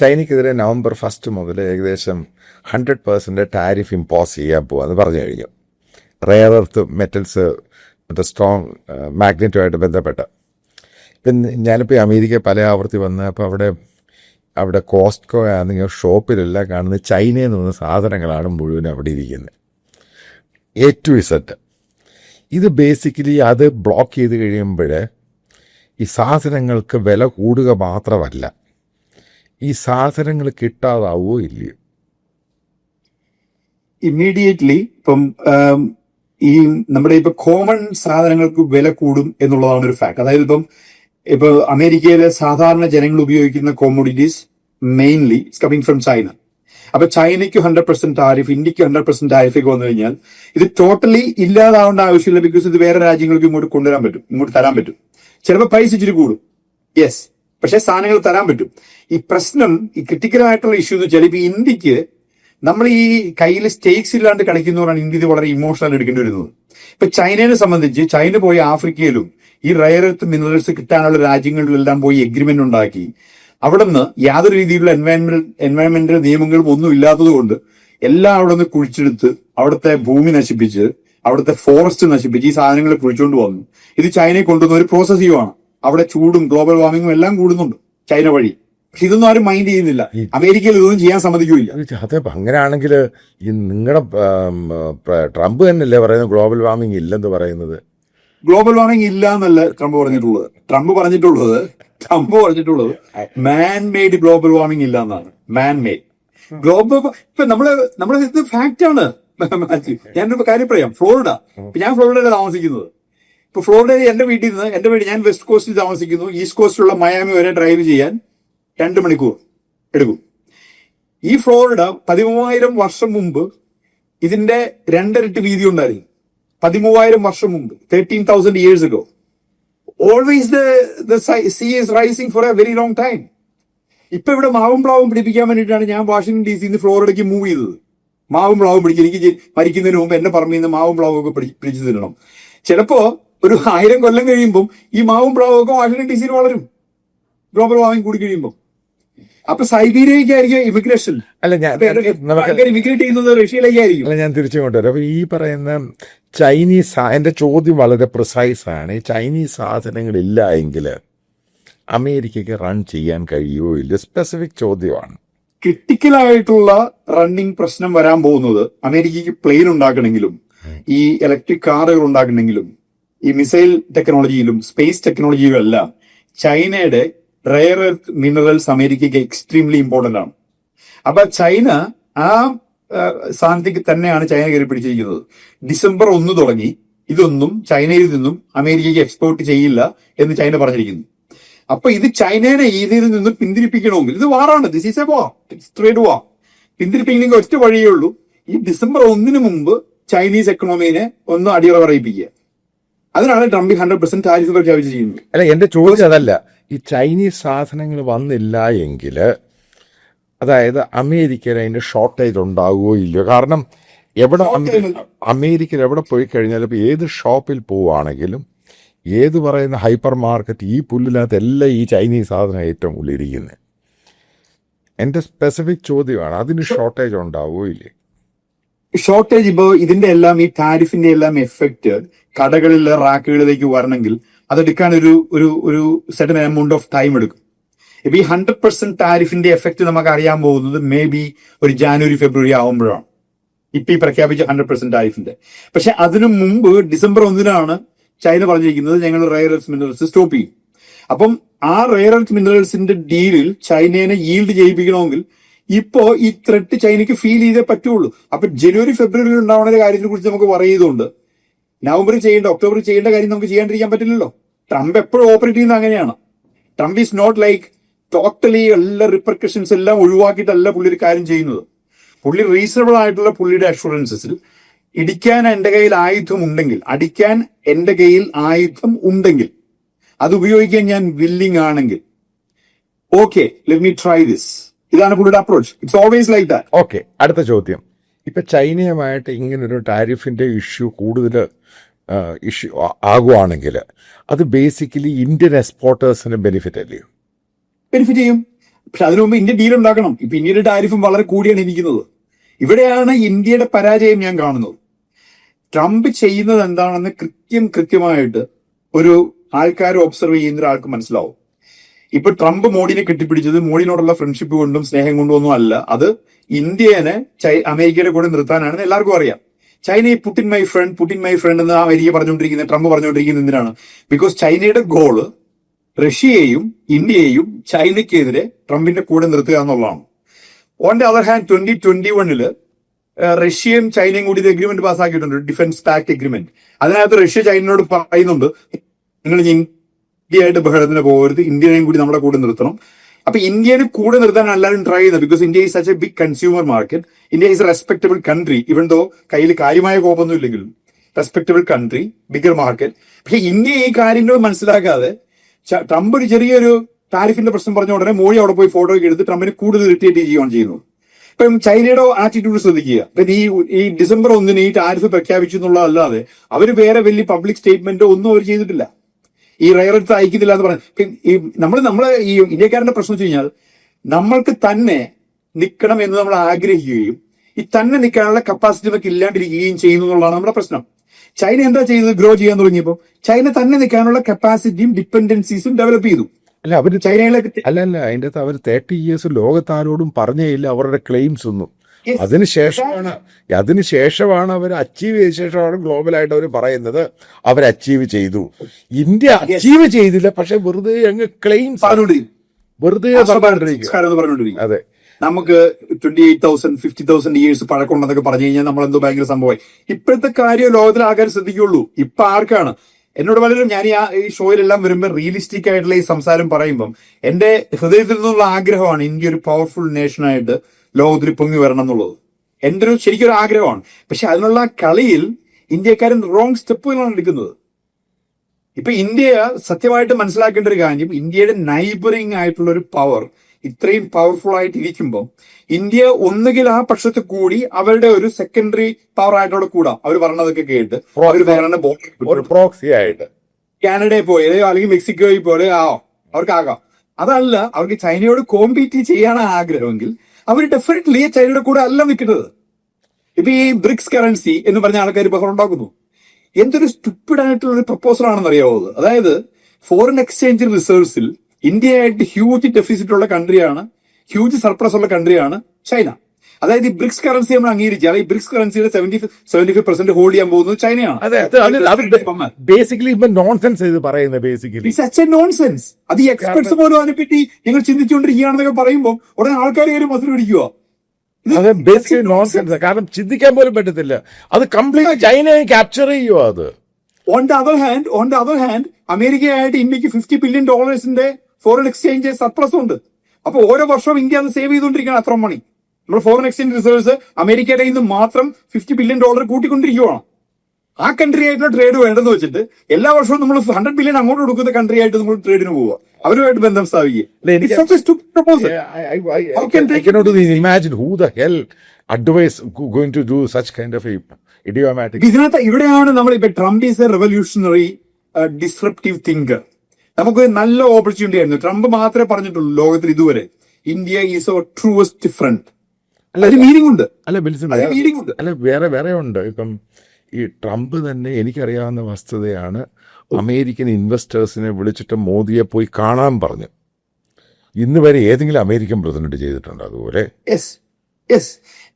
ചൈനയ്ക്കെതിരെ നവംബർ ഫസ്റ്റ് മുതൽ ഏകദേശം ഹൺഡ്രഡ് പെർസെന്റ് ടാരിഫ് ഇമ്പോസ് ചെയ്യാൻ പോവാന്ന് പറഞ്ഞു കഴിഞ്ഞു. റെയർ എർത്ത് മെറ്റൽസ് മറ്റേ സ്ട്രോങ് മാഗ്നറ്റുമായിട്ട് ബന്ധപ്പെട്ട്. ഇപ്പം ഞാനിപ്പോൾ അമേരിക്ക പല ആവർത്തി വന്ന് അപ്പോൾ അവിടെ അവിടെ കോസ്റ്റ്കോ ആണെങ്കിൽ ഷോപ്പിലെല്ലാം കാണുന്ന ചൈനയിൽ നിന്ന് സാധനങ്ങളാണ് മുഴുവൻ അവിടെ ഇരിക്കുന്നത്. എ ടു ഇസറ്റ് ഇത് ബേസിക്കലി അത് ബ്ലോക്ക് ചെയ്ത് കഴിയുമ്പോൾ ഈ സാധനങ്ങൾക്ക് വില കൂടുക മാത്രമല്ല. ഈ സാധനങ്ങൾ കിട്ടാതാവോ ഇല്ലയോ? ഇമ്മീഡിയറ്റ്ലി ഇപ്പം ഈ നമ്മുടെ ഇപ്പൊ കോമൺ സാധനങ്ങൾക്ക് വില കൂടും എന്നുള്ളതാണ് ഒരു ഫാക്ട് അതായത് ഇപ്പം ഇപ്പൊ അമേരിക്കയിലെ സാധാരണ ജനങ്ങൾ ഉപയോഗിക്കുന്ന commodities mainly coming from China അപ്പൊ ചൈനയ്ക്ക് ഹൺഡ്രഡ് പെർസെന്റ് ടാരിഫ് ഇന്ത്യയ്ക്ക് ഹൺഡ്രഡ് പെർസെന്റ് ടാരിഫ് ഒക്കെ വന്നു കഴിഞ്ഞാൽ ഇത് ടോട്ടലി ഇല്ലാതാവേണ്ട ആവശ്യമില്ല ബിക്കോസ് ഇത് വേറെ രാജ്യങ്ങൾക്ക് ഇങ്ങോട്ട് കൊണ്ടുവരാൻ പറ്റും ഇങ്ങോട്ട് തരാൻ പറ്റും. ചിലപ്പോൾ പ്രൈസ് ഇച്ചിരി കൂടും. യെസ് പക്ഷെ സാധനങ്ങൾ തരാൻ പറ്റും. ഈ പ്രശ്നം ഈ ക്രിട്ടിക്കൽ ആയിട്ടുള്ള ഇഷ്യൂ എന്ന് വെച്ചാൽ ഇപ്പൊ ഇന്ത്യയ്ക്ക് നമ്മൾ ഈ കയ്യിൽ സ്റ്റേക്സ് ഇല്ലാണ്ട് കളിക്കുന്നവരാണ് ഇന്ത്യ വളരെ ഇമോഷണൽ എടുക്കേണ്ടി വരുന്നത്. ഇപ്പൊ ചൈനയെ സംബന്ധിച്ച് ചൈന പോയി ആഫ്രിക്കയിലും ഈ റയർ എർത്ത് മിനറൽസ് കിട്ടാനുള്ള രാജ്യങ്ങളിലെല്ലാം പോയി എഗ്രിമെന്റ് ഉണ്ടാക്കി. അവിടെ നിന്ന് യാതൊരു രീതിയിലുള്ള എൻവയൺമെന്റ് എൻവയൺമെന്റൽ നിയമങ്ങളും ഒന്നും ഇല്ലാത്തത് കൊണ്ട് എല്ലാം അവിടെ നിന്ന് കുഴിച്ചെടുത്ത് അവിടുത്തെ ഭൂമി നശിപ്പിച്ച് അവിടുത്തെ ഫോറസ്റ്റ് നശിപ്പിച്ച് ഈ സാധനങ്ങൾ കുഴിച്ചുകൊണ്ട് വന്നു. ഇത് ചൈനയെ കൊണ്ടുവന്ന ഒരു പ്രോസസ് ചെയ്യുവാണ്. അവിടെ ചൂടും ഗ്ലോബൽ വാർമിങ്ങും എല്ലാം കൂടുന്നുണ്ട് ചൈന വഴി. പക്ഷെ ഇതൊന്നും ആരും മൈൻഡ് ചെയ്യുന്നില്ല. അമേരിക്കയിൽ ഇതൊന്നും ചെയ്യാൻ സമ്മതിക്കില്ല. അതെ അങ്ങനെയാണെങ്കിൽ ഈ നിങ്ങളുടെ ട്രംപ് തന്നെയല്ലേ പറയുന്നത് ഗ്ലോബൽ വാർമിംഗ് ഇല്ലെന്ന് പറയുന്നത്? ഗ്ലോബൽ വാർമിംഗ് ഇല്ല എന്നല്ല ട്രംപ് പറഞ്ഞിട്ടുള്ളത്. ട്രംപ് പറഞ്ഞിട്ടുള്ളത് ട്രംപ് പറഞ്ഞിട്ടുള്ളത് മാൻ മെയ്ഡ് ഗ്ലോബൽ വാർമിംഗ് ഇല്ല എന്നാണ് മാൻ മെയ്ഡ് ഗ്ലോബൽ ഇപ്പൊ നമ്മൾ നമ്മുടെ ഇത് ഫാക്റ്റ് ആണ്. ഞാൻ ഞാനൊരു കാര്യം പറയാം. ഫ്ലോറിഡ. ഞാൻ ഫ്ലോറിഡയിലാണ് താമസിക്കുന്നത്. ഇപ്പൊ ഫ്ലോറിഡയിൽ എന്റെ വീട്ടിൽ നിന്ന് എന്റെ വീട് ഞാൻ വെസ്റ്റ് കോസ്റ്റിൽ താമസിക്കുന്നു. ഈസ്റ്റ് കോസ്റ്റിലുള്ള മയാമി വരെ ഡ്രൈവ് ചെയ്യാൻ രണ്ട് മണിക്കൂർ എടുക്കും. ഈ ഫ്ലോറിഡ പതിമൂവായിരം വർഷം മുമ്പ് ഇതിന്റെ രണ്ടരട്ടി വീതി ഉണ്ടായിരുന്നു. പതിമൂവായിരം വർഷം മുമ്പ് thirteen thousand years ago always the is rising for a very long time ഇപ്പൊ ഇവിടെ മാവും പ്ലാവും പിടിപ്പിക്കാൻ വേണ്ടിയിട്ടാണ് ഞാൻ വാഷിംഗ്ടൺ ഡി സിന്ന് ഫ്ലോറിഡയ്ക്ക് മൂവ് ചെയ്തത്. മാവും പ്ലാവും പിടിക്കും എനിക്ക് മരിക്കുന്നതിന് മുമ്പ് എന്റെ പറമ്പിൽ നിന്ന് മാവും പ്ലാവും ഒക്കെ പിടി- പിടിച്ചു തിന്നണം. ചിലപ്പോ ഒരു ആയിരം കൊല്ലം കഴിയുമ്പോൾ ഈ മാവും പ്ലാവും ഒക്കെ വാഷിംഗ്ടൺ ഡി സിയിൽ വളരും. ഗ്ലോബൽ വാർമിംഗ് കൂടി കഴിയുമ്പോൾ അപ്പൊ സൈബീരിയക്കായിരിക്കും ഇമിഗ്രേഷൻ. അല്ല ഞാൻ ഇമിഗ്രേറ്റ് ചെയ്യുന്നത് റഷ്യയിലേക്കായിരിക്കും. അല്ല ഞാൻ തിരിച്ചു കൊണ്ടുവരും അപ്പൊ ഈ പറയുന്ന ചൈനീസ് എന്റെ ചോദ്യം വളരെ പ്രിസൈസ് ആണ്. ഈ ചൈനീസ് സാധനങ്ങളില്ല എങ്കിൽ അമേരിക്കക്ക് റൺ ചെയ്യാൻ കഴിയുമോ ഇല്ല? സ്പെസിഫിക് ചോദ്യമാണ്. ക്രിട്ടിക്കൽ ആയിട്ടുള്ള റണ്ണിങ് പ്രശ്നം വരാൻ പോകുന്നത് അമേരിക്കക്ക് പ്ലെയിൻ ഉണ്ടാക്കണമെങ്കിലും ഈ ഇലക്ട്രിക് കാറുകൾ ഉണ്ടാക്കണമെങ്കിലും ഈ മിസൈൽ ടെക്നോളജിയിലും സ്പേസ് ടെക്നോളജിയിലും എല്ലാം ചൈനയുടെ റയർ എർത്ത് മിനറൽസ് അമേരിക്കയ്ക്ക് എക്സ്ട്രീംലി ഇമ്പോർട്ടന്റ് ആണ്. അപ്പൊ ചൈന ആ സ്ഥാനത്തേക്ക് തന്നെയാണ് ചൈന കയറി പിടിച്ചിരിക്കുന്നത്. ഡിസംബർ ഒന്ന് തുടങ്ങി. ഇതൊന്നും ചൈനയിൽ നിന്നും അമേരിക്കയ്ക്ക് എക്സ്പോർട്ട് ചെയ്യില്ല എന്ന് ചൈന പറഞ്ഞിരിക്കുന്നു. അപ്പൊ ഇത് ചൈനയെ ഇതിൽ നിന്ന് പിന്തിരിപ്പിക്കണമെങ്കിൽ ഇത് വാറാണ് this is a war trade war പിന്തിരിപ്പിക്കണമെങ്കിൽ ഒറ്റ വഴിയേ ഉള്ളൂ. ഈ ഡിസംബർ ഒന്നിന് മുമ്പ് ചൈനീസ് എക്കണോമിനെ ഒന്ന് അടിയറ പറയിപ്പിക്കുക. അതിനാണ് ട്രംപ് ഹൺഡ്രഡ് പെർസെന്റ് താരിഫ് പ്രഖ്യാപിച്ചിരിക്കുന്നത്. അല്ല എന്റെ ചോദ്യം അതല്ല. ഈ ചൈനീസ് സാധനങ്ങൾ വന്നില്ല എങ്കിൽ അതായത് അമേരിക്കയിൽ അതിന്റെ ഷോർട്ടേജ് ഉണ്ടാവുകയോ ഇല്ലയോ? കാരണം എവിടെ അമേ- അമേരിക്കയിൽ എവിടെ പോയി കഴിഞ്ഞാലും ഇപ്പൊ ഏത് ഷോപ്പിൽ പോവുകയാണെങ്കിലും ഏത് പറയുന്ന ഹൈപ്പർ മാർക്കറ്റ് ഈ പുല്ലിനകത്ത് എല്ലാം ഈ ചൈനീസ് സാധനം ഏറ്റവും ഉള്ളിരിക്കുന്നത് എന്റെ സ്പെസിഫിക് ചോദ്യമാണ് അതിന് ഷോർട്ടേജ് ഉണ്ടാവുകയോ ഇല്ലേ? ഷോർട്ടേജ് ഇപ്പോ ഇതിന്റെ എല്ലാം ഈ ടാരിഫിന്റെ എല്ലാം എഫക്റ്റ് കടകളിലെ റാക്കുകളിലേക്ക് വരണമെങ്കിൽ അതെടുക്കാൻ ഒരു ഒരു ഒരു സെറ്റൻ എമൗണ്ട് ഓഫ് ടൈം എടുക്കും. ഇപ്പൊ ഈ ഹൺഡ്രഡ് പെർസെന്റ് ടാരിഫിന്റെ എഫക്ട് നമുക്ക് അറിയാൻ പോകുന്നത് മേ ബി ഒരു ജാനുവരി ഫെബ്രുവരി ആവുമ്പോഴാണ്. ഇപ്പൊ ഈ പ്രഖ്യാപിച്ച ഹൺഡ്രഡ് പെർസെന്റ് ടാരിഫിന്റെ പക്ഷെ അതിനു മുമ്പ് ഡിസംബർ ഒന്നിനാണ് ചൈന പറഞ്ഞിരിക്കുന്നത് ഞങ്ങൾ റയർ എർത്ത് മിനറൽസ് സ്റ്റോപ്പ് ചെയ്യും. അപ്പം ആ റയർ എർത്ത് മിനറൽസിന്റെ ഡീലിൽ ചൈനയെ ഈൽഡ് ചെയ്യിപ്പിക്കണമെങ്കിൽ ഇപ്പോ ഈ ത്രെട്ട് ചൈനയ്ക്ക് ഫീൽ ചെയ്തേ പറ്റുള്ളൂ. അപ്പൊ ജനുവരി ഫെബ്രുവരി ഉണ്ടാവുന്ന കാര്യത്തിനെ കുറിച്ച് നമുക്ക് പറയുന്നുണ്ട് നവംബറിൽ ചെയ്യേണ്ട ഒക്ടോബറിൽ ചെയ്യേണ്ട കാര്യം നമുക്ക് ചെയ്യാണ്ടിരിക്കാൻ പറ്റില്ലല്ലോ. ട്രംപ് എപ്പോഴും ഓപ്പറേറ്റ് ചെയ്യുന്നത് അങ്ങനെയാണ്. Trump is not like totally എല്ലാ റിപ്പർക്കഷൻസ് എല്ലാം ഒഴിവാക്കിയിട്ടല്ല പുള്ളി ഒരു കാര്യം ചെയ്യുന്നത്. പുള്ളി റീസണബിൾ ആയിട്ടുള്ള പുള്ളിയുടെ അഷുറൻസസിൽ ഇടിക്കാൻ എന്റെ കയ്യിൽ ആയുധം ഉണ്ടെങ്കിൽ അടിക്കാൻ എന്റെ കയ്യിൽ ആയുധം ഉണ്ടെങ്കിൽ അത് ഉപയോഗിക്കാൻ ഞാൻ വില്ലിംഗ് ആണെങ്കിൽ okay let me try this ഇതാണ് പുള്ളിയുടെ approach it's always like that okay അടുത്ത ചോദ്യം. ഇപ്പൊ ചൈനയുമായിട്ട് ഇങ്ങനൊരു ടാരിഫിന്റെ ഇഷ്യൂ കൂടുതൽ ഇഷ്യൂ ആകുവാണെങ്കിൽ അത് ബേസിക്കലി ഇന്ത്യൻ എക്സ്പോർട്ടേഴ്സിന് ബെനിഫിറ്റ് അല്ലയോ ബെനിഫിറ്റ് ചെയ്യും. പക്ഷെ അതിനു മുമ്പ് ഇന്ത്യൻ ഡീൽ ഉണ്ടാക്കണം. ഇപ്പൊ ഇന്ത്യയുടെ ടാരിഫും വളരെ കൂടിയാണ് ഇരിക്കുന്നത് ഇവിടെയാണ് ഇന്ത്യയുടെ പരാജയം ഞാൻ കാണുന്നത്. ട്രംപ് ചെയ്യുന്നത് എന്താണെന്ന് കൃത്യം കൃത്യമായിട്ട് ഒരു ആൾക്കാർ ഒബ്സർവ് ചെയ്യുന്ന ഒരാൾക്ക് മനസ്സിലാവും. ഇപ്പൊ ട്രംപ് മോഡിനെ കെട്ടിപ്പിടിച്ചത് മോഡിനോടുള്ള ഫ്രണ്ട്ഷിപ്പ് കൊണ്ടും സ്നേഹം കൊണ്ടും ഒന്നും അല്ല. അത് ഇന്ത്യനെ അമേരിക്കയുടെ കൂടെ നിർത്താനാണെന്ന് എല്ലാവർക്കും അറിയാം. ചൈനയെ Putin my friend Putin my friend എന്ന് അമേരിക്ക പറഞ്ഞുകൊണ്ടിരിക്കുന്നത് ട്രംപ് പറഞ്ഞുകൊണ്ടിരിക്കുന്നത് എന്തിനാണ്? ബിക്കോസ് ചൈനയുടെ ഗോൾ റഷ്യയെയും ഇന്ത്യയെയും ചൈനയ്ക്കെതിരെ ട്രംപിന്റെ കൂടെ നിർത്തുക എന്നുള്ളതാണ്. On the other hand twenty twenty വണ്ണിൽ റഷ്യയും ചൈനയും കൂടി ഇത് എഗ്രിമെന്റ് പാസ്സാക്കിയിട്ടുണ്ട് ഡിഫൻസ് പാക്ട് എഗ്രിമെന്റ് അതിനകത്ത് റഷ്യ ചൈനയോട് പറയുന്നുണ്ട് നിങ്ങൾ ഇനി ഇന്ത്യയായിട്ട് ബഹളത്തിന് പോകരുത് ഇന്ത്യനെയും കൂടി നമ്മുടെ കൂടെ നിർത്തണം. അപ്പൊ ഇന്ത്യയിൽ കൂടെ നിർത്താൻ എല്ലാവരും ട്രൈ ചെയ്യുന്നത് because India is such a big consumer market India is a respectable country even though കയ്യിൽ കാര്യമായ കോപമൊന്നും ഇല്ലെങ്കിലും. റെസ്പെക്ടബിൾ കൺട്രി ബിഗർ മാർക്കറ്റ് പക്ഷെ ഇന്ത്യ ഈ കാര്യങ്ങൾ മനസ്സിലാക്കാതെ ട്രംപ് ഒരു ചെറിയൊരു താരിഫിന്റെ പ്രശ്നം പറഞ്ഞ ഉടനെ മോഡി അവിടെ പോയി ഫോട്ടോ എടുത്ത് ട്രംപിനെ കൂടുതൽ ഇറിറ്റേറ്റ് ചെയ്യുകയാണ് ചെയ്യുന്നത്. ഇപ്പം ചൈനയുടെ ആറ്റിറ്റ്യൂഡ് ശ്രദ്ധിക്കുക. ഇപ്പം ഈ ഈ ഡിസംബർ ഒന്നിന് ഈ ടാരിഫ് പ്രഖ്യാപിച്ചു എന്നുള്ളതല്ലാതെ അവർ വേറെ വലിയ പബ്ലിക് സ്റ്റേറ്റ്മെന്റോ ഒന്നും അവർ ചെയ്തിട്ടില്ല. ഈ റയറെടുത്ത് അയക്കുന്നില്ല എന്ന് പറഞ്ഞു. ഈ നമ്മൾ നമ്മൾ ഈ ഇന്ത്യക്കാരന്റെ പ്രശ്നം വെച്ച് കഴിഞ്ഞാൽ നമ്മൾക്ക് തന്നെ നിൽക്കണം എന്ന് നമ്മൾ ആഗ്രഹിക്കുകയും ഈ തന്നെ നിൽക്കാനുള്ള കപ്പാസിറ്റി നമുക്ക് ഇല്ലാണ്ടിരിക്കുകയും ചെയ്യുന്നു എന്നുള്ളതാണ് നമ്മുടെ പ്രശ്നം. ചൈന എന്താ ചെയ്തത് ഗ്രോ ചെയ്യാൻ തുടങ്ങിയപ്പോൾ ചൈന തന്നെ നിൽക്കാനുള്ള കപ്പാസിറ്റിയും ഡിപ്പെൻഡൻസീസും ഡെവലപ്പ് ചെയ്തു. അല്ല അവർ ചൈനയിലേക്ക് അല്ല അല്ല അതിന്റെ അകത്ത് അവർ തേർട്ടി ഇയേഴ്സ് ലോകത്താരോടും പറഞ്ഞേയില്ല അവരുടെ ക്ലെയിംസ് ഒന്നും. അതിനുശേഷമാണ് അതിനുശേഷമാണ് അവർ അച്ചീവ് ചെയ്ത ശേഷമാണ് ഗ്ലോബലായിട്ട് അവർ പറയുന്നത് അവർ അച്ചീവ് ചെയ്തു. ഇന്ത്യ അച്ചീവ് ചെയ്തില്ല പക്ഷെ വെറുതെ അങ്ങ് ക്ലെയിം വെറുതെ അതെ നമുക്ക് twenty eight thousand fifty thousand years പഴക്കമുണ്ടെന്നൊക്കെ പറഞ്ഞു കഴിഞ്ഞാൽ നമ്മൾ എന്തോ ഭയങ്കര സംഭവമായി. ഇപ്പോഴത്തെ കാര്യം ലോകത്തിൽ ആൾക്കാർ ശ്രദ്ധിക്കുള്ളൂ ഇപ്പൊ ആർക്കാണ്? എന്നോട് പലരും ഞാൻ ഈ ഷോയിലെല്ലാം വരുമ്പോൾ റിയലിസ്റ്റിക് ആയിട്ടുള്ള ഈ സംസാരം പറയുമ്പം എന്റെ ഹൃദയത്തിൽ നിന്നുള്ള ആഗ്രഹമാണ് ഇന്ത്യ ഒരു പവർഫുൾ നേഷനായിട്ട് ലോകത്തിൽ പൊങ്ങി വരണം എന്നുള്ളത്. എന്റെ ഒരു ശരിക്കും ഒരു ആഗ്രഹമാണ്. പക്ഷെ അതിനുള്ള കളിയിൽ ഇന്ത്യക്കാരൻ റോങ് സ്റ്റെപ്പുകളാണ് എടുക്കുന്നത്. ഇപ്പൊ ഇന്ത്യ സത്യമായിട്ട് മനസ്സിലാക്കേണ്ട ഒരു കാര്യം ഇന്ത്യയുടെ നൈബറിങ് ആയിട്ടുള്ള ഒരു പവർ ഇത്രയും പവർഫുൾ ആയിട്ട് ഇരിക്കുമ്പോൾ ഇന്ത്യ ഒന്നുകിൽ ആ പക്ഷത്ത് കൂടി അവരുടെ ഒരു സെക്കൻഡറി പവർ ആയിട്ടോടെ കൂടാം. അവർ പറഞ്ഞതൊക്കെ കേട്ട് അവർ വേറെ പ്രോക്സി ആയിട്ട്. കാനഡയിൽ പോയി അല്ലെങ്കിൽ മെക്സിക്കോയിൽ പോലെ ആ അവർക്കാകാം. അതല്ല അവർക്ക് ചൈനയോട് കോമ്പീറ്റ് ചെയ്യാനാണ് ആഗ്രഹമെങ്കിൽ അവർ ഡെഫിനറ്റ്ലി ചൈനയുടെ കൂടെ അല്ല നിൽക്കുന്നത്. ഇപ്പൊ ഈ ബ്രിക്സ് കറൻസി എന്ന് പറഞ്ഞ ആൾക്കാർ ബഹളം ഉണ്ടാക്കുന്നു. എന്തൊരു സ്റ്റുപ്പിഡ് ആയിട്ടുള്ള ഒരു പ്രപ്പോസൽ ആണെന്ന് അറിയാവോ അതായത് ഫോറിൻ എക്സ്ചേഞ്ച് റിസർവ്സിൽ ഇന്ത്യയായിട്ട് ഹ്യൂജ് ഡെഫിസിറ്റ് ഉള്ള കൺട്രിയാണ് ഹ്യൂജ് സർപ്ലസ് ഉള്ള കൺട്രിയാണ് ചൈന. അതായത് ഈ ബ്രിക്സ് കറൻസി നമ്മൾ അംഗീകരിച്ചു ഈ BRICS കറൻസിയുടെ seventy seventy five percent hold ചെയ്യാൻ പോകുന്നത് ചൈനയാണ്. ബേസിക്കലി നോൺസെൻസ് ഇത് പറയുന്നത് ബേസിക്കലി സച്ച് എ നോൺസെൻസ് അത് ഈ എക്സ്പെർട്സ് പോലും അതിനെപ്പറ്റി ഞങ്ങൾ ചിന്തിച്ചുകൊണ്ടിരിക്കുകയാണെന്നൊക്കെ പറയുമ്പോൾ ഉടനെ ആൾക്കാർ കയറി മസിൽ പിടിക്കുക അത് ബേസിക്കലി നോൺസെൻസ് കാരണം ചിന്തിക്കാൻ പോലും പറ്റത്തില്ല. അത് കംപ്ലീറ്റ് ചൈനയെ ക്യാപ്ചർ ചെയ്യുമോ അത്. On the other hand on the other hand അമേരിക്കയായിട്ട് ഇന്ത്യയ്ക്ക് ഫിഫ്റ്റി ബില്യൺ ഡോളേഴ്സിന്റെ ഫോറിൻ എക്സ്ചേഞ്ച് സർപ്ലസ് ഉണ്ട്. അപ്പൊ ഓരോ വർഷവും ഇന്ത്യ അത് സേവ് ചെയ്തുകൊണ്ടിരിക്കുകയാണ് അത്ര മണി നമ്മുടെ ഫോറിൻ എക്സ്ചേഞ്ച് റിസർവ്സ് അമേരിക്കയുടെ നിന്ന് മാത്രം ഫിഫ്റ്റി ബില്യൺ ഡോളർ കൂട്ടിക്കൊണ്ടിരിക്കുകയാണ് ആ കൺട്രി ആയിട്ടുള്ള ട്രേഡ് വേണ്ടെന്ന് വെച്ചിട്ട് എല്ലാ വർഷവും നമ്മൾ ഹൺഡ്രഡ് ബില്യൺ അങ്ങോട്ട് കൊടുക്കുന്ന കൺട്രി ആയിട്ട് നമ്മൾ ട്രേഡിന് പോവുക അവരുമായിട്ട് ബന്ധം സ്ഥാപിക്കുക. ഇതിനകത്ത് ഇവിടെയാണ് നമ്മൾ ഇപ്പൊ Trump is a revolutionary disruptive thinker നമുക്ക് നല്ല ഓപ്പർച്യൂണിറ്റി ആയിരുന്നു. ട്രംപ് മാത്രമേ പറഞ്ഞിട്ടുള്ളൂ ലോകത്തിൽ ഇതുവരെ. India is our truest friend അതിന് മീനിങ് ഉണ്ട്. അല്ല അതിന് മീനിങ് ഉണ്ട്. അല്ല വേറെ വേറെ ഉണ്ട്. ഇപ്പം ഈ ട്രംപ് തന്നെ എനിക്കറിയാവുന്ന വസ്തുതയാണ് അമേരിക്കൻ ഇൻവെസ്റ്റേഴ്സിനെ വിളിച്ചിട്ട് മോദിയെ പോയി കാണാൻ പറഞ്ഞു. ഇന്ന് വരെ ഏതെങ്കിലും അമേരിക്കൻ പ്രസിഡന്റ് ചെയ്തിട്ടുണ്ട് അതുപോലെ?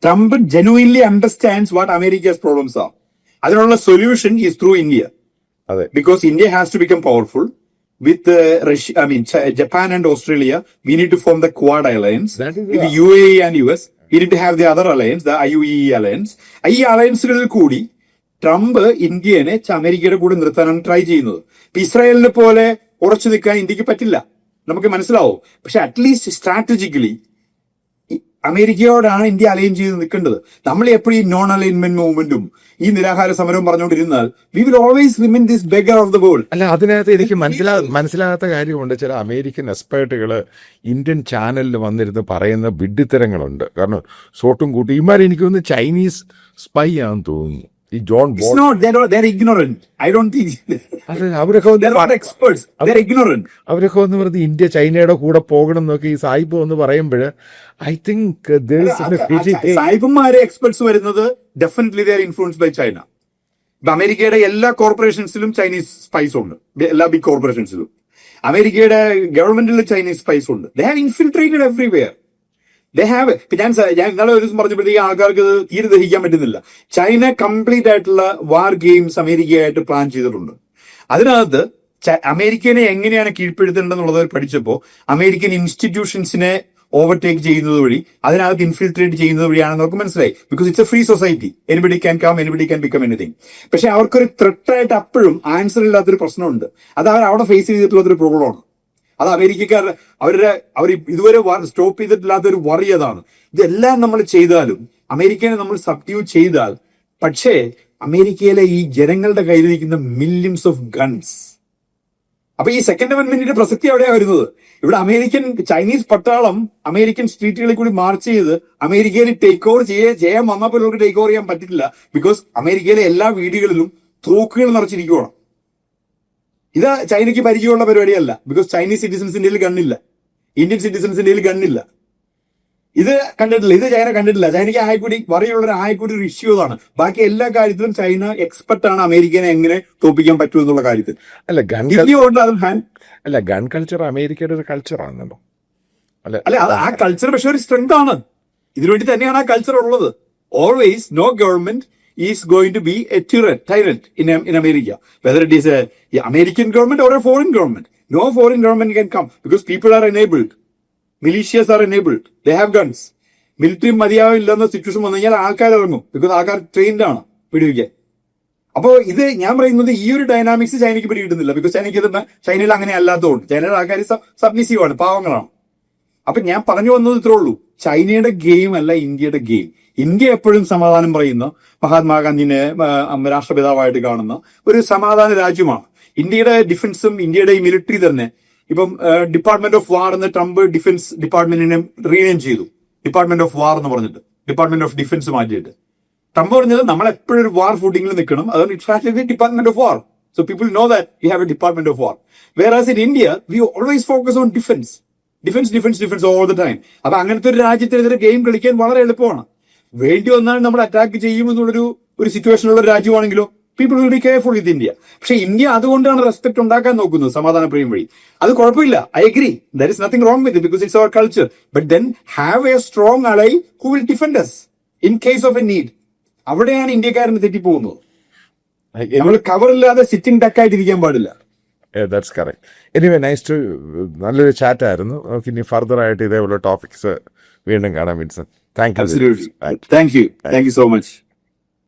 Trump genuinely understands what America's problems ആ അതിനുള്ള സൊല്യൂഷൻ ഈസ് ത്രൂ ഇന്ത്യ അതെ. Because India has to become powerful with Russia I mean Japan and Australia we need to form the quad alliance U A and U with the did have the other alliance the I U E alliance. ഈ അലയൻസുകളിൽ കൂടി Trump ഇന്ത്യനെ അമേരിക്കയുടെ കൂടെ നിർത്താനാണ് try ചെയ്യുന്നത്. ഇപ്പൊ ഇസ്രായേലിനെ പോലെ ഉറച്ചു നിൽക്കാൻ ഇന്ത്യയ്ക്ക് പറ്റില്ല. നമുക്ക് മനസ്സിലാവും. പക്ഷെ അറ്റ്ലീസ്റ്റ് സ്ട്രാറ്റജിക്കലി അമേരിക്കയോടാണ് ഇന്ത്യ അലൈൻ ചെയ്ത് നിൽക്കേണ്ടത്. നമ്മൾ എപ്പോഴും ഈ നോൺ അലൈൻമെന്റ് മൂവ്മെന്റും ഈ നിരാഹാര സമരവും പറഞ്ഞുകൊണ്ടിരുന്നാൽ we will always remain this beggar of the world അല്ല അതിനകത്ത് എനിക്ക് മനസ്സിലാ മനസ്സിലാകാത്ത കാര്യമുണ്ട്. ചില അമേരിക്കൻ എക്സ്പേർട്ടുകൾ ഇന്ത്യൻ ചാനലിൽ വന്നിരുന്ന് പറയുന്ന വിഡ്ഢിത്തരങ്ങളുണ്ട്. കാരണം സോട്ടും കൂട്ടി. ഇമാർ എനിക്കൊന്ന് ചൈനീസ് സ്പൈ ആണെന്ന് തോന്നുന്നു. ഈ ജോൺ അവരൊക്കെ അവരൊക്കെ ഒന്ന് പറഞ്ഞ് ഇന്ത്യ ചൈനയുടെ കൂടെ പോകണം എന്നൊക്കെ ഈ സായിപ്പ് എന്ന് പറയുമ്പോൾ ഐ തിങ്ക് സായിപ്പന്മാരെ എക്സ്പെർട്സ് വരുന്നത് definitely there influence by China അമേരിക്കയുടെ എല്ലാ കോർപ്പറേഷൻസിലും ചൈനീസ് സ്പൈസ് ഉണ്ട്. എല്ലാ ബിഗ് കോർപ്പറേഷൻസിലും അമേരിക്കയുടെ ഗവൺമെന്റിൽ ചൈനീസ് സ്പൈസ് ഉണ്ട്. They have infiltrated everywhere they have ഞാൻ ഇന്നലെ ഒരു ദിവസം പറഞ്ഞപ്പോഴത്തേക്ക് ആൾക്കാർക്ക് തീരെ ദഹിക്കാൻ പറ്റുന്നില്ല. ചൈന കംപ്ലീറ്റ് ആയിട്ടുള്ള വാർ ഗെയിംസ് അമേരിക്കയായിട്ട് പ്ലാൻ ചെയ്തിട്ടുണ്ട്. അതിനകത്ത് അമേരിക്കനെ എങ്ങനെയാണ് കീഴ്പ്പെടുത്തേണ്ടതെന്നുള്ളത് പഠിച്ചപ്പോൾ അമേരിക്കൻ ഇൻസ്റ്റിറ്റ്യൂഷൻസിനെ ഓവർടേക്ക് ചെയ്യുന്നത് വഴി അതിനകത്ത് ഇൻഫിൽട്രേറ്റ് ചെയ്യുന്നത് വഴിയാണെന്ന് നമുക്ക് മനസ്സിലായി. Because it's a free society anybody can come anybody can become anything പക്ഷെ അവർക്കൊരു ത്രെട്ടായിട്ട് അപ്പോഴും ആൻസർ ഇല്ലാത്തൊരു പ്രശ്നമുണ്ട്. അത് അവർ അവിടെ ഫേസ് ചെയ്തിട്ടുള്ളതൊരു പ്രോബ്ലമാണ് അത് അമേരിക്കക്കാർ അവരുടെ അവർ ഇതുവരെ സ്റ്റോപ്പ് ചെയ്തിട്ടില്ലാത്ത ഒരു വറി അതാണ്. ഇതെല്ലാം നമ്മൾ ചെയ്താലും അമേരിക്കനെ നമ്മൾ സബ്ഡ്യൂ ചെയ്താൽ പക്ഷേ അമേരിക്കയിലെ ഈ ജനങ്ങളുടെ കയ്യിലിരിക്കുന്ന മില്യൺസ് ഓഫ് ഗൺസ് അപ്പൊ ഈ സെക്കൻഡ് അമെന്റ്മെന്റിന്റെ പ്രസക്തി എവിടെയാണ് വരുന്നത്? ഇവിടെ അമേരിക്കൻ ചൈനീസ് പട്ടാളം അമേരിക്കൻ സ്ട്രീറ്റുകളിൽ കൂടി മാർച്ച് ചെയ്ത് അമേരിക്കയിൽ ടേക്ക് ഓവർ ചെയ്യ ചെയ്യാൻ വന്നപ്പോൾ ഇവർക്ക് ടേക്ക് ഓവർ ചെയ്യാൻ പറ്റില്ല. ബിക്കോസ് അമേരിക്കയിലെ എല്ലാ വീടുകളിലും തോക്കുകൾ നിറച്ചിരിക്കുകയാണ് ഇത് ചൈനയ്ക്ക് പരിചയമുള്ള പരിപാടിയല്ല. ബിക്കോസ് ചൈനീസ് സിറ്റിസൺസിന്റെ ഇന്ത്യയിൽ ഗണ്ണില്ല. ഇന്ത്യൻ സിറ്റിസൺസിന്റെ ഇന്ത്യയിൽ ഗണ്ണില്ല. ഇത് കണ്ടിട്ടില്ല. ഇത് ചൈന കണ്ടിട്ടില്ല. ചൈനയ്ക്ക് ആയക്കൂടി വറിയുള്ള ഒരു ആയക്കൂടി ഒരു ഇഷ്യൂ ആണ് ബാക്കി എല്ലാ കാര്യത്തിലും ചൈന എക്സ്പെർട്ട് ആണ് അമേരിക്കനെ എങ്ങനെ തോപ്പിക്കാൻ പറ്റൂ എന്നുള്ള കാര്യത്തിൽ. അല്ല ഗൺ അല്ല ഗൺ കൾച്ചർ അമേരിക്കയുടെ ഒരു കൾച്ചർ ആണല്ലോ. അല്ല അല്ലെ അത് ആ കൾച്ചർ പക്ഷെ ഒരു സ്ട്രെങ്ത് ആണ്. ഇതിനുവേണ്ടി തന്നെയാണ് ആ കൾച്ചർ ഉള്ളത്. Always no government is going to be a tyrann tyrant in in America. Whether it is a a American government or a foreign government. No foreign government can come because people are enabled. Militias are enabled. They have guns. Military മതിയാവില്ലെന്ന situation വന്നു കഴിഞ്ഞാൽ ആൾക്കാർ ഇറങ്ങും because ആൾക്കാർ trained ആണ്. പിടിവിക്കാൻ. അപ്പോ ഇത് ഞാൻ പറയുന്നത് ഈ ഒരു ഡൈനാമിക്സ് ചൈനയ്ക്ക് പിടികിട്ടുന്നില്ല. ബിക്കോസ് ചൈനയ്ക്ക് തന്നെ ചൈനയിൽ അങ്ങനെ അല്ലാത്തതുകൊണ്ട്. ചൈനയുടെ ആൾക്കാർ സബ്മിസീവ് ആണ് പാവങ്ങളാണ്. അപ്പൊ ഞാൻ പറഞ്ഞു വന്നത് ഇത്രേ ഉള്ളൂ. ചൈനയുടെ ഗെയിം അല്ല ഇന്ത്യയുടെ ഗെയിം ഇന്ത്യ എപ്പോഴും സമാധാനം പറയുന്ന. മഹാത്മാഗാന്ധിനെ രാഷ്ട്രപിതാവായിട്ട് കാണുന്ന. ഒരു സമാധാന രാജ്യമാണ്. ഇന്ത്യയുടെ ഡിഫൻസും ഇന്ത്യയുടെ ഈ മിലിറ്ററി തന്നെ ഇപ്പം ഡിപ്പാർട്ട്മെന്റ് ഓഫ് വാർ എന്ന് ട്രംപ് ഡിഫൻസ് ഡിപ്പാർട്ട്മെന്റിനെ റീനെയിം ചെയ്തു. ഡിപ്പാർട്ട്മെന്റ് ഓഫ് വാർ എന്ന് പറഞ്ഞിട്ട്. ഡിപ്പാർട്ട്മെന്റ് ഓഫ് ഡിഫൻസ് മാറ്റിയിട്ട്. ട്രംപ് പറഞ്ഞത് നമ്മൾ എപ്പോഴും ഒരു വാർ ഫുഡിംഗിൽ നിൽക്കണം. അതുകൊണ്ട് it's department of war so people know that we have a department of war whereas in India we always focus on defence defence defence defence all the time അപ്പൊ അങ്ങനത്തെ ഒരു രാജ്യത്തിനെതിരെ ഗെയിം കളിക്കാൻ വളരെ എളുപ്പമാണ്. വേണ്ടി വന്നാൽ നമ്മൾ അറ്റാക്ക് ചെയ്യും എന്നുള്ളൊരു ഒരു സിറ്റുവേഷനുള്ള ഒരു രാജ്യമാണെങ്കിലോ people will be careful with India പക്ഷെ ഇന്ത്യ അതുകൊണ്ടാണ് റെസ്പെക്ട് ഉണ്ടാക്കാൻ നോക്കുന്നത് സമാധാന പ്രിയം വഴി. അത് കുഴപ്പമില്ല. I agree there is nothing wrong with because it's our culture but then have a strong ally who will defend us in case of a need അവിടെയാണ് ഇന്ത്യക്കാരന് തെറ്റിപ്പോകുന്നത്. നമ്മൾ കവറില്ലാതെ സിറ്റിംഗ് ഡക്കായിട്ടിരിക്കാൻ പാടില്ല. That's correct anyway nice to നല്ലൊരു ചാറ്റായിരുന്നു നമുക്ക് ഇനി ഫർദർ ആയിട്ട് ഇതേപോലെ ടോപ്പിക്സ് വീണ്ടും കാണാം Vinson Thank you. Absolutely. Thank you. Thank you. Thank you so much.